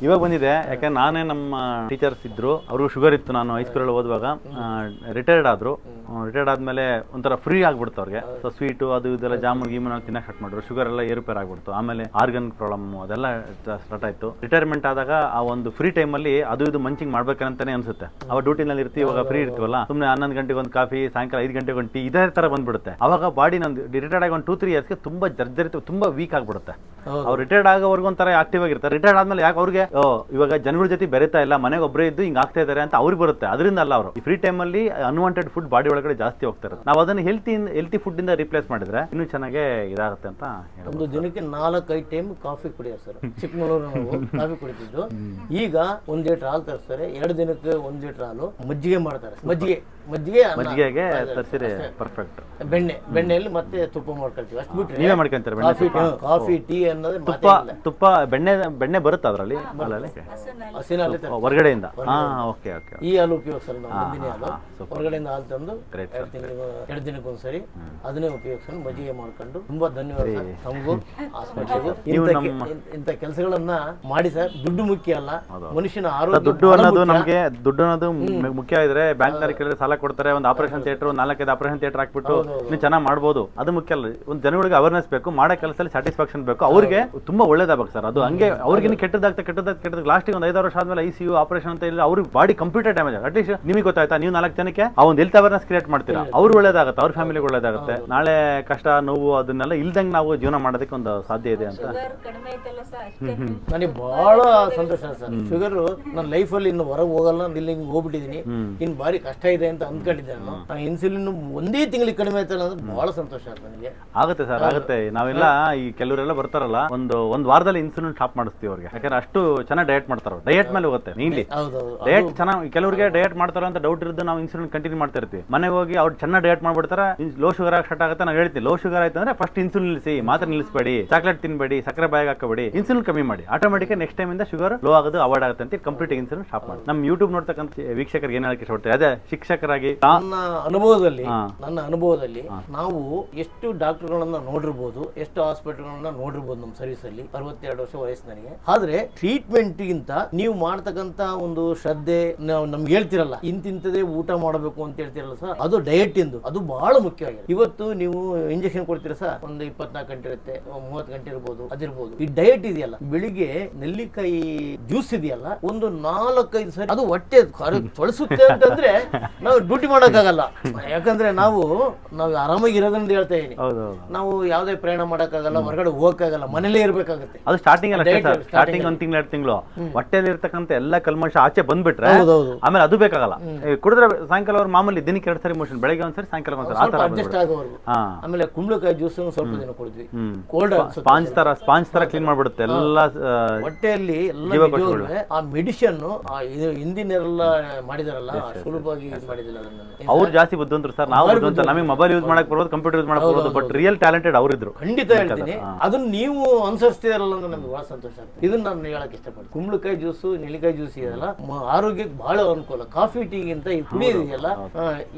ಇವಾಗ ಬಂದಿದೆ. ಯಾಕಂದ್ರೆ ನಾನೇ ನಮ್ಮ ಟೀಚರ್ಸ್ ಇದ್ರು. ಅವರು ಶುಗರ್ ಇತ್ತು. ನಾನು ಹೈಸ್ಕೂಲಲ್ಲಿ ಓದುವಾಗ ರಿಟೈರ್ಡ್ ಆದ್ರು. ರಿಟೈರ್ಡ್ ಆದ್ಮೇಲೆ ಒಂಥರ ಫ್ರೀ ಆಗ್ಬಿಡ್ತು ಅವ್ರಿಗೆ. ಸೊ ಸ್ವೀಟು ಅದು ಇದೆಲ್ಲ ಜಾಮೂನ್ ಗೀಮೂನ್ ಆಗಿ ತಿನ್ನಕ್ ಸ್ಟಾರ್ಟ್ ಮಾಡಿದ್ರು. ಶುಗರ್ ಎಲ್ಲ ಏರುಪೇರ್ ಆಗ್ಬಿಡ್ತು. ಆಮೇಲೆ ಆರ್ಗನ್ ಪ್ರಾಬ್ಲಮ್ ಅದೆಲ್ಲ ಸ್ಟಾರ್ಟ್ ಆಯ್ತು. ರಿಟೈರ್ಮೆಂಟ್ ಆದಾಗ ಆ ಒಂದು ಫ್ರೀ ಟೈಮ್ ಅಲ್ಲಿ ಅದು ಇದು ಮಂಚಿಂಗ್ ಮಾಡ್ಬೇಕಂತಾನೆ ಅನ್ಸುತ್ತೆ. ಅವಾಗ ಡ್ಯೂಟಿನಲ್ಲಿ ಇರ್ತೀವಿ ಇವಾಗ ಫ್ರೀ ಇರ್ತೀವಲ್ಲ. ಸುಮ್ಮನೆ ಹನ್ನೊಂದು ಗಂಟೆಗೆ ಒಂದು ಕಾಫಿ ಸಾಯಂಕಾಲ ಐದು ಗಂಟೆಗೆ ಒಂದು ಟೀ ಇದೇ ತರ ಬಂದ್ಬಿಡುತ್ತೆ. ಅವಾಗ ಬಾಡಿ ನಂದು ರಿಟೈರ್ಡ್ ಆಗಿ ಒಂದು ಟೂ ತ್ರೀ ಇಯರ್ಸ್ಗೆ ತುಂಬಾ ಜರ್ಜರಿತ ತುಂಬಾ ವೀಕ್ ಆಗ್ಬಿಡುತ್ತೆ. ಅವ್ರು ರಿಟೈರ್ಡ್ ಆಗೋವರೆಗೂ ಒಂಥರ ಆಕ್ಟಿವ್ ಆಗಿರ್ತಾರೆ. ರಿಟೈರ್ಡ್ ಆದ್ಮೇಲೆ ಯಾಕೆ ಅವ್ರಿಗೆ ಇವಾಗ ಜನಗಳ ಜೊತೆ ಬೆರೀತಾ ಇಲ್ಲ ಮನೆಗೆ ಒಬ್ಬರೇ ಇದ್ದು ಹಿಂಗ್ ಆಗ್ತಾ ಇದ್ದಾರೆ ಅಂತ ಅವ್ರಿಗೆ ಬರುತ್ತೆ. ಅದರಿಂದ ಅಲ್ಲ ಅವರು. ಈ ಫ್ರೀ ಟೈಮಲ್ಲಿ ಅನ್ವಾಂಟೆಡ್ ಫುಡ್ ಬಾಡಿ ಒಳಗಡೆ ಜಾಸ್ತಿ ಹೋಗ್ತಾರೆ ನಾವು ಅದನ್ನ ಹೆಲ್ತಿ ಹೆಲ್ತಿ ಫುಡ್ ಇಂದ ರಿಪ್ಲೇಸ್ ಮಾಡಿದ್ರೆ ಇನ್ನೂ ಚೆನ್ನಾಗೇ ಇದಾಗುತ್ತೆ ಅಂತ. ಒಂದು ದಿನಕ್ಕೆ ನಾಲ್ಕೈದು ಟೈಮ್ ಕಾಫಿ ಕುಡಿಯೋದು ಸರ್. ಚಿಕ್ಕಮಗಳೂರು ನಾವು ಕಾಫಿ ಕುಡಿತಿದ್ದು. ಈಗ ಒಂದ್ ಲೀಟರ್ ಹಾಲು ತರಿಸ್ತಾರೆ. ಎರಡು ದಿನಕ್ಕೆ ಒಂದ್ ಲೀಟರ್ ಹಾಲು ಮಜ್ಜಿಗೆ ಮಾಡ್ತಾರೆ. ಮಜ್ಜಿಗೆ. ಮಜ್ಜಿಗೆ ಅನ್ನ. ಮಜ್ಜಿಗೆಗೆ ತರಿಸಿರಿ. ಪರ್ಫೆಕ್ಟ್ ಬೆಣ್ಣೆ ಬೆಣ್ಣೆಯಲ್ಲಿ ಮತ್ತೆ ತುಪ್ಪ ಮಾಡ್ಕೊಳ್ತೀವಿ. ಅಷ್ಟು ಬಿಟ್ರೆ ನೀವೇ ಮಾಡ್ಕೊಂತೀರ ಬೆಣ್ಣೆ ಕಾಫಿ ಕಾಫಿ ಟೀ ಅನ್ನೋದು ತುಪ್ಪ ಮಾತೇ ಇಲ್ಲ. ತುಪ್ಪ ಬೆಣ್ಣೆ ಬೆಣ್ಣೆ ಬರುತ್ತೆ ಅದರಲ್ಲಿ? ಅಲ್ಲಲ್ಲಿ? ಹಸಿನ ಹಾಲೇ ತರ್ತೀವಿ. ಹೊರಗಡೆಯಿಂದ? ಹಾ ಓಕೆ ಓಕೆ ಈ ಹಾಲು ಉಪಯೋಗಿಸಲ್ಲ ನಾವು ಹಾಲು. super. ಹೊರಗಡೆಯಿಂದ ಹಾಲು ತಂದು Great, ಎರಡು ದಿನಕ್ಕೆ ಎರಡು ದಿನಕ್ಕೆ ಒಂದ್ಸರಿ ಅದನ್ನೇ ಉಪಯೋಗಿಸ್ಕೊಂಡು ಮಜ್ಜಿಗೆ ಮಾಡ್ಕೊಂಡು ತುಂಬಾ ಧನ್ಯವಾದ ಸರ್. ತಮಗೂ ನೀವು ಇಂಥ ನಮ್ಮ- ಕೆ- ಇಂಥ- ಇಂಥ ಕೆಲಸಗಳನ್ನ ಮಾಡಿ ಸರ್. ದುಡ್ಡು ಮುಖ್ಯ ಅಲ್ಲ. ಮನುಷ್ಯನ ಆರೋಗ್ಯ ದುಡ್ಡು ಬಹಳ ಅನ್ನೋದು ಮುಖ್ಯ. ನಮಗೆ ದುಡ್ಡು ಅನ್ನೋದು ಮು- ಮುಖ್ಯ ಇದ್ರೆ ಬ್ಯಾಂಕ್ನಲ್ಲಿ ಕೇಳಿದ್ರೆ ಸಾಲ ಕೊಡ್ತಾರೆ ಒಂದು ಆಪರೇಷನ್ ಥಿಯೇಟರ್ ನಾಲ್ಕೈದು ಆಪರೇಷನ್ ಥಿಯೇಟರ್ ಹಾಕ್ಬಿಟ್ಟು ನೀವು ಚೆನ್ನಾಗಿ ಮಾಡ್ಬೋದು. ಅದು ಮುಖ್ಯ ಅಲ್ಲ ಒಂದು ಜನಗಳಿಗೆ ಅವೇರ್ನೆಸ್ ಬೇಕು ಮಾಡೋ ಕೆಲಸದಲ್ಲಿ ಸ್ಯಾಟಿಸ್ಫ್ಯಾಕ್ಷನ್ ಬೇಕು. ಅವ್ರಿಗೆ ತುಂಬಾ ಒಳ್ಳೇದಾಗಬೇಕು ಸರ್. ಅದು ಹಂಗೆ ಅವ್ರಿಗೆ ಕೆಟ್ಟದಾಗ್ತಾ ಕೆಟ್ಟದಾಗ ಕೆಟ್ಟದಾಗ ಲಾಸ್ಟಿಗೆ ಒಂದು ಐದಾರು ವರ್ಷ ಆದ್ಮೇಲೆ ಐ ಸಿ ಯು ಆಪರೇಷನ್ ಅಂತ ಇಲ್ಲ ಅವ್ರಿಗೆ ಬಾಡಿ ಕಂಪ್ಯೂಟರ್ ಡ್ಯಾಮೇಜ್ ಆಗುತ್ತೆ. ಅಟ್ಲೀಸ್ಟ್ ನಿಮಗೆ ಗೊತ್ತಾಯ್ತಾ ನೀವು ನಾಲ್ಕು ಜನಕ್ಕೆ ಆ ಒಂದು ಹೆಲ್ತ್ ಅವೇರ್ನೆಸ್ ಕ್ರಿಯೇಟ್ ಮಾಡ್ತೀರಾ? ಅವ್ರು ಒಳ್ಳೇದಾಗುತ್ತೆ ಅವ್ರ ಫ್ಯಾಮಿಲಿ ಒಳ್ಳೇದಾಗುತ್ತೆ. ನಾಳೆ ಕಷ್ಟ ನೋವು ಅದನ್ನೆಲ್ಲ ಇಲ್ದಂಗೆ ನಾವು ಜೀವನ ಮಾಡೋದಕ್ಕೆ ಒಂದು ಸಾಧ್ಯ ಇದೆ ಅಂತ. ಶುಗರ್ ಕಡಿಮೆ ಐತಲ್ಲ ಸರ್ ಅಷ್ಟೇ. ನನಗೆ ಬಹಳ ಸಂತೋಷ ಸರ್. ಶುಗರ್ ನನ್ನ ಲೈಫಲ್ಲಿ ಇನ್ನು ಹೊರಗೆ ಹೋಗಲ್ಲ ಇಲ್ಲಿ ಹೋಗ್ಬಿಟ್ಟಿದೀನಿ. ಹೋಗ್ಬಿಟ್ಟಿದ್ದೀನಿ ಇನ್ನು ಭಾರಿ ಕಷ್ಟ ಇದೆ ಅಂತ ಅಂದ್ಕೊಂಡಿದ್ದೆ ನಾನು ಇನ್ಸುಲಿನ್ ಒಂದೇ ತಿಂಗಳಿಗೆ ಕಡಿಮೆ ಆಯ್ತಲ್ಲ ಅಂದ್ರೆ ಬಹಳ ಸಂತೋಷ ಆಯ್ತು ನನಗೆ. ಆಗುತ್ತೆ ಸರ್ ಆಗುತ್ತೆ. ನಾವೆಲ್ಲ ಈ ಕೆಲವರೆಲ್ಲ ಬರ್ತಾರಲ್ಲ ಒಂದು ಒಂದ್ ವಾರದಲ್ಲಿ ಇನ್ಸುಲಿನ್ ಸ್ಟಾಪ್ ಮಾಡಿಸ್ತೀವಿ ಅವ್ರಿಗೆ. ಯಾಕಂದ್ರೆ ಅಷ್ಟು ಚೆನ್ನಾಗಿ ಡಯಟ್ ಮಾಡ್ತಾರೆ ಡಯಟ್ ಮೇಲೆ ಹೋಗುತ್ತೆ ಹೌದೌದು ಡಯಟ್ ಚೆನ್ನಾಗಿ ಕೆಲವರಿಗೆ ಡಯಟ್ ಮಾಡ್ತಾರ ಅಂತ ಡೌಟ್ ಇರುತ್ತೆ ನಾವು ಇನ್ಸುಲಿನ್ ಕಂಟಿನ್ಯೂ ಮಾಡ್ತಾ ಇರ್ತೀವಿ. ಮನೆಗೆ ಹೋಗಿ ಅವ್ರು ಚೆನ್ನಾಗಿ ಡಯಟ್ ಮಾಡ್ಬಿಡ್ತಾರೆ ಲೋ ಶುಗರ್ ಆಗಿ ಸ್ಟಾರ್ಟ್ ಆಗುತ್ತೆ ನಾವು ಹೇಳ್ತೀನಿ ಲೋ ಶುಗರ್ ಆಯ್ತು ಅಂದ್ರೆ ಫಸ್ಟ್ ಇನ್ಸುಲಿನ್ ನಿಲ್ಲಿಸಿ ಮಾತ್ರ ನಿಲ್ಲಿಸಬೇಡಿ ಚಾಕ್ಲೇಟ್ ತಿನ್ಬೇಡಿ ಸಕ್ಕರೆ ಬಾಯಿಗೆ ಹಾಕಬೇಡಿ ಇನ್ಸುಲಿನ್ ಕಮ್ಮಿ ಮಾಡಿ. ಆಟೋಮೆಟಿಕ್ ನೆಕ್ಸ್ಟ್ ಟೈಮ್ ಇಂದ ಶುಗರ್ ಲೋ ಆಗೋದು ಅವಾಯ್ಡ್ ಆಗುತ್ತೆ ಅಂತ ಕಂಪ್ಲೀಟ್ ಇನ್ಸುಲಿನ್ ಸ್ಟಾಪ್ ಮಾಡಿ ನಮ್ಮ ಯೂಟ್ಯೂಬ್ ನೋಡ್ತಕ್ಕಂಥ ವೀಕ್ಷಕರಿಗೆ ಏನ್ ಹೇಳಕ್ಕೆ ಅದೇ ಶಿಕ್ಷಕರಾಗಿ ನನ್ನ ಅನುಭವದಲ್ಲಿ ನನ್ನ ಅನುಭವದಲ್ಲಿ ನಾವು ಎಷ್ಟು ಡಾಕ್ಟರ್ಗಳನ್ನ ನೋಡಿರ್ಬೋದು ಎಷ್ಟು ಹಾಸ್ಪಿಟಲ್ಗಳನ್ನ ನೋಡಿರ್ಬೋದು ನಮ್ಮ ಸರ್ವಿಸ್ ಅಲ್ಲಿ ಅರವತ್ತೆರಡು ವರ್ಷ ವಯಸ್ಸು ನನಗೆ. ಆದ್ರೆ ಟ್ರೀಟ್ಮೆಂಟ್ ಗಿಂತ ನೀವು ಮಾಡ್ತಕ್ಕಂತ ಒಂದು ಶ್ರದ್ಧೆ ನಮ್ಗೆ ಹೇಳ್ತಿರಲ್ಲ ಇಂತಿಂತದೇ ಊಟ ಮಾಡಬೇಕು ಅಂತ ಹೇಳ್ತಿರಲ್ಲ ಸರ್ ಅದು ಡಯಟ್ ಇಂದು. ಅದು ಬಹಳ ಮುಖ್ಯವಾಗಿದೆ ಇವತ್ತು ನೀವು ಇಂಜೆಕ್ಷನ್ ಕೊಡ್ತೀರ ಸರ್? ಒಂದು ಇಪ್ಪತ್ನಾಲ್ಕು ಗಂಟೆ ಇರುತ್ತೆ ಮೂವತ್ತು ಗಂಟೆ ಇರ್ಬೋದು ಅದಿರ್ಬೋದು. ಈ ಡಯಟ್ ಇದೆಯಲ್ಲ ಬೆಳಿಗ್ಗೆ ನೆಲ್ಲಿಕಾಯಿ ಜ್ಯೂಸ್ ಇದೆಯಲ್ಲ ಒಂದು ನಾಲ್ಕೈದು ಸರಿ ಅದು ಹೊಟ್ಟೆ ತೊಳಸುತ್ತೆ ಅಂತಂದ್ರೆ ನಾವು ಡ್ಯೂಟಿ ಮಾಡೋಕ್ಕಾಗಲ್ಲ. ಯಾಕಂದ್ರೆ ನಾವು ನಾವು ಆರಾಮಾಗಿ ಇರೋದನ್ನ ಹೇಳ್ತಾ ಇದೀನಿ. ನಾವು ಯಾವುದೇ ಪ್ರಯಾಣ ಮಾಡೋಕ್ಕಾಗಲ್ಲ ಹೊರಗಡೆ ಹೋಗಕ್ಕಾಗಲ್ಲ ಮನೇಲೇ ಇರಬೇಕಾಗುತ್ತೆ. ಅದು ಸ್ಟಾರ್ಟಿಂಗ್ ಅಲ್ಲ ಸ್ಟಾರ್ಟಿಂಗ್ ಒಂದ್ ತಿಂಗಳು ಎರಡು ತಿಂಗಳು. ಹೊಟ್ಟೆಯಲ್ಲಿ ಇರ್ತಕ್ಕಂಥ ಎಲ್ಲ ಕಲ್ಮಶ ಆಚೆ ಬಂದ್ಬಿಟ್ರೆ ಆಮೇಲೆ ಅದು ಬೇಕಾಗಲ್ಲ. ಕುಡಿದ್ರೆ ಸಾಯಂಕಾಲ ಅವ್ರು ಮಾಮೂಲಿ ದಿನಕ್ಕೆ ಎರಡು ಸರಿ ಮೋಷನ್ ಬೆಳಗ್ಗೆ ಒಂದ್ಸರಿ ಸಾಯಂಕಾಲ ಒಂದ್ಸರಿ ತರ ಅಡ್ಜಸ್ಟ್ ಆಗೋವರೆಗೂ. ಆಮೇಲೆ ಕುಂಬಳಕಾಯಿ ಜ್ಯೂಸ್ ಸ್ವಲ್ಪ ದಿನ ಕುಡಿದ್ವಿ. ಕೋಲ್ಡ್ ಸ್ಪಾಂಜ್ ತರ ಸ್ಪಾಂಜ್ ತರ ಕ್ಲೀನ್ ಮಾಡ್ಬಿಡುತ್ತೆ. ಎಲ್ಲ ಹೊಟ್ಟೆಯಲ್ಲಿ ಎಲ್ಲ ಆ ಮೆಡಿಷನ್ ಹಿಂದಿನೆಲ್ಲ ಮಾಡಿದಾರಲ್ಲ ಸುಲಭವಾಗಿ ಅದನ್ನ ಅವ್ರು ಜಾಸ್ತಿ ಬುದ್ಧಿವಂತರು ಸರ್ ನಾವು ಬುದ್ಧಿವಂತ ನಮಗೆ ಮೊಬೈಲ್ ಯೂಸ್ ಮಾಡಕ್ ಬರೋದು ಕಂಪ್ಯೂಟರ್ ಯೂಸ್ ಮಾಡಕ್ ಬರೋದು ಬಟ್ ರಿಯಲ್ ಟ್ಯಾಲೆಂಟೆಡ್ ಅವರಿದ್ರು. ಖಂಡಿತ ಹೇಳ್ತೀನಿ. ಅದನ್ನ ನೀವು ಅನುಸರಿಸ್ತಿದಾರಲ್ಲ ಅಂದ್ರೆ ನಮ್ಗೆ ಬಹಳ ಸಂತೋಷ ಆಗ್ತದೆ. ಇದನ್ನ ನಾನು ಹೇಳಕ್ ಇಷ್ಟಪಡ್ತೀನಿ. ಕುಂಬಳಕಾಯಿ ಜ್ಯೂಸು ನೆಲ್ಲಿಕಾಯಿ ಜ್ಯೂಸ್ ಇದೆಯಲ್ಲ ಆರೋಗ್ಯಕ್ಕೆ ಬಹಳ ಅನುಕೂಲ. ಕಾಫಿ ಟೀಗಿಂತ ಈ ಪುಡಿ ಇದೆಯಲ್ಲ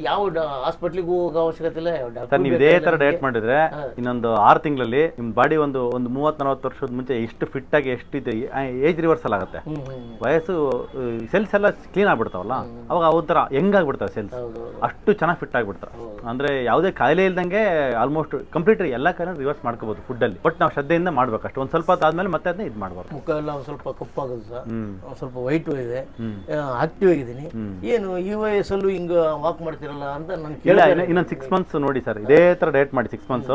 ಯಾವ ಹಾಸ್ಪಿಟ್ಲಿಗೂ ಹೋಗೋ ಅವಶ್ಯಕತೆ ಇಲ್ಲ ಸರ್ ನೀವು ಇದೇ ತರ ಡಯಟ್ ಮಾಡಿದ್ರೆ ಇನ್ನೊಂದು ಆರು ತಿಂಗಳಲ್ಲಿ ನಿಮ್ ಬಾಡಿ ಒಂದು ಒಂದು ಮೂವತ್ ನಲವತ್ತು ವರ್ಷದ ಮುಂಚೆ ಎಷ್ಟು ಫಿಟ್ ಆಗಿ ಎಷ್ಟು ಇದೆ ಏಜ್ ರಿವರ್ಸಲ್ ಆಗುತ್ತೆ. ವಯಸ್ಸು ಸೆಲ್ಸ್ ಎಲ್ಲ ಕ್ಲೀನ್ ಆಗ್ಬಿಡ್ತಾವಲ್ಲ? ಅವಾಗ ಒಂಥರ ಹೆಂಗ್ ಆಗ್ಬಿಡ್ತಾವೆ ಸೆಲ್ಸ್ ಅಷ್ಟು ಚೆನ್ನಾಗಿ ಫಿಟ್ ಆಗಿಬಿಡ್ತಾರೆ. ಅಂದ್ರೆ ಯಾವುದೇ ಕಾಯಿಲೆ ಇಲ್ದಂಗೆ ಆಲ್ಮೋಸ್ಟ್ ಕಂಪ್ಲೀಟ್ ಎಲ್ಲ ಕಾಯಿಲೆ ರಿವರ್ಸ್ ಮಾಡ್ಕೋಬಹುದು ಫುಡ್ ಅಲ್ಲಿ. ಬಟ್ ನಾವು ಶ್ರದ್ಧೆಯಿಂದ ಮಾಡ್ಬೇಕು ಅಷ್ಟು. ಒಂದ್ ಸ್ವಲ್ಪ ಆದ್ಮೇಲೆ ಮತ್ತೆ ಅದನ್ನ ಇದು ಮಾಡ್ಬಾರ್ದು. ಮುಖ ಎಲ್ಲ ಒಂದ್ ಸ್ವಲ್ಪ ಕಪ್ಪಾಗುತ್ತೆ ಸರ್. ಸ್ವಲ್ಪ ವೈಟ್ ಇದೆ. ಆಕ್ಟಿವ್ ಆಗಿದ್ದೀನಿ. ಏನು ಈ ವಯಸ್ಸಲ್ಲೂ ಹಿಂಗ ವಾಕ್ ಮಾಡ್ತಿರಲ್ಲ ಅಂತ ನನ್ ಕೇಳಿ ಇನ್ನೊಂದು ಸಿಕ್ಸ್ ಮಂತ್ಸ್ ನೋಡಿ ಸರ್. ಇದೇ ತರ ಡಯಟ್ ಮಾಡಿ ಸಿಕ್ಸ್ ಮಂತ್ಸ್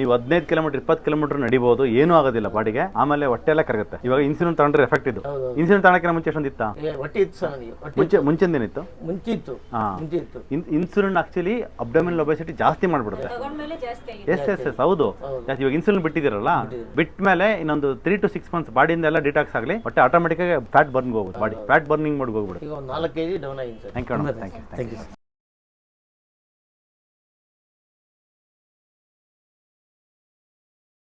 ನೀವು ಹದಿನೈದು ಕಿಲೋಮೀಟರ್ ಇಪ್ಪತ್ತು ಕಿಲೋಮೀಟರ್ ನಡಿಬಹುದು ಏನೂ ಆಗೋದಿಲ್ಲ ಬಾಡಿಗೆ. ಆಮೇಲೆ ಹೊಟ್ಟೆ ಎಲ್ಲ ಕರಗುತ್ತೆ. ಇವಾಗ ಇನ್ಸುಲಿನ್ ತಗೊಂಡ್ರೆ ಎಫೆಕ್ಟ್ ಇದು. ಇನ್ಸುಲಿನ್ ತಗೊಳಕ್ಕೆ ಮುಂಚೆ ಎಷ್ಟೊಂದು ಇತ್ತಾ? ಏ, ಹೊಟ್ಟೆ ಇತ್ತು ಸರ್ ನನಗೆ. ಮುಂಚೆ ಮುಂಚೆಂದೇನಿತ್ತು? ಮುಂಚೆ ಇತ್ತು ಇನ್ಸುಲಿನ್ ಆಕ್ಚುಲಿ ಅಬ್ಡಮಿನ್ ಒಬೆಸಿಟಿ ಜಾಸ್ತಿ ಮಾಡ್ಬಿಡುತ್ತೆ. ತಗೊಂಡ್ಮೇಲೆ ಜಾಸ್ತಿ ಆಗಿದೆ. ಎಸ್ ಎಸ್ ಎಸ್ ಹೌದು. ಜಾಸ್ತಿ ಇವಾಗ ಇನ್ಸುಲಿನ್ ಬಿಟ್ಟಿದ್ದೀರಲ್ಲ ಬಿಟ್ಟ ಮೇಲೆ ಇನ್ನೊಂದು ತ್ರೀ ಟು ಸಿಕ್ಸ್ ಮಂತ್ಸ್ ಬಾಡಿಯಿಂದ ಎಲ್ಲ ಡಿಟಾಕ್ಸ್ ಆಗಲಿ ಬಟ್ ಆಟೋಮೆಟಿಕ್ ಆಗಿ ಫ್ಯಾಟ್ ಬರ್ನ್ ಹೋಗುತ್ತೆ ಬಾಡಿ ಫ್ಯಾಟ್ ಬರ್ನಿಂಗ್ ಮಾಡಿ ಹೋಗ್ಬಿಡುತ್ತೆ. ಈಗ ಒಂದು ನಾಲ್ಕು ಕೆಜಿ ಡೌನ್ ಆಗಿದೆ sir. Thank you thank you thank you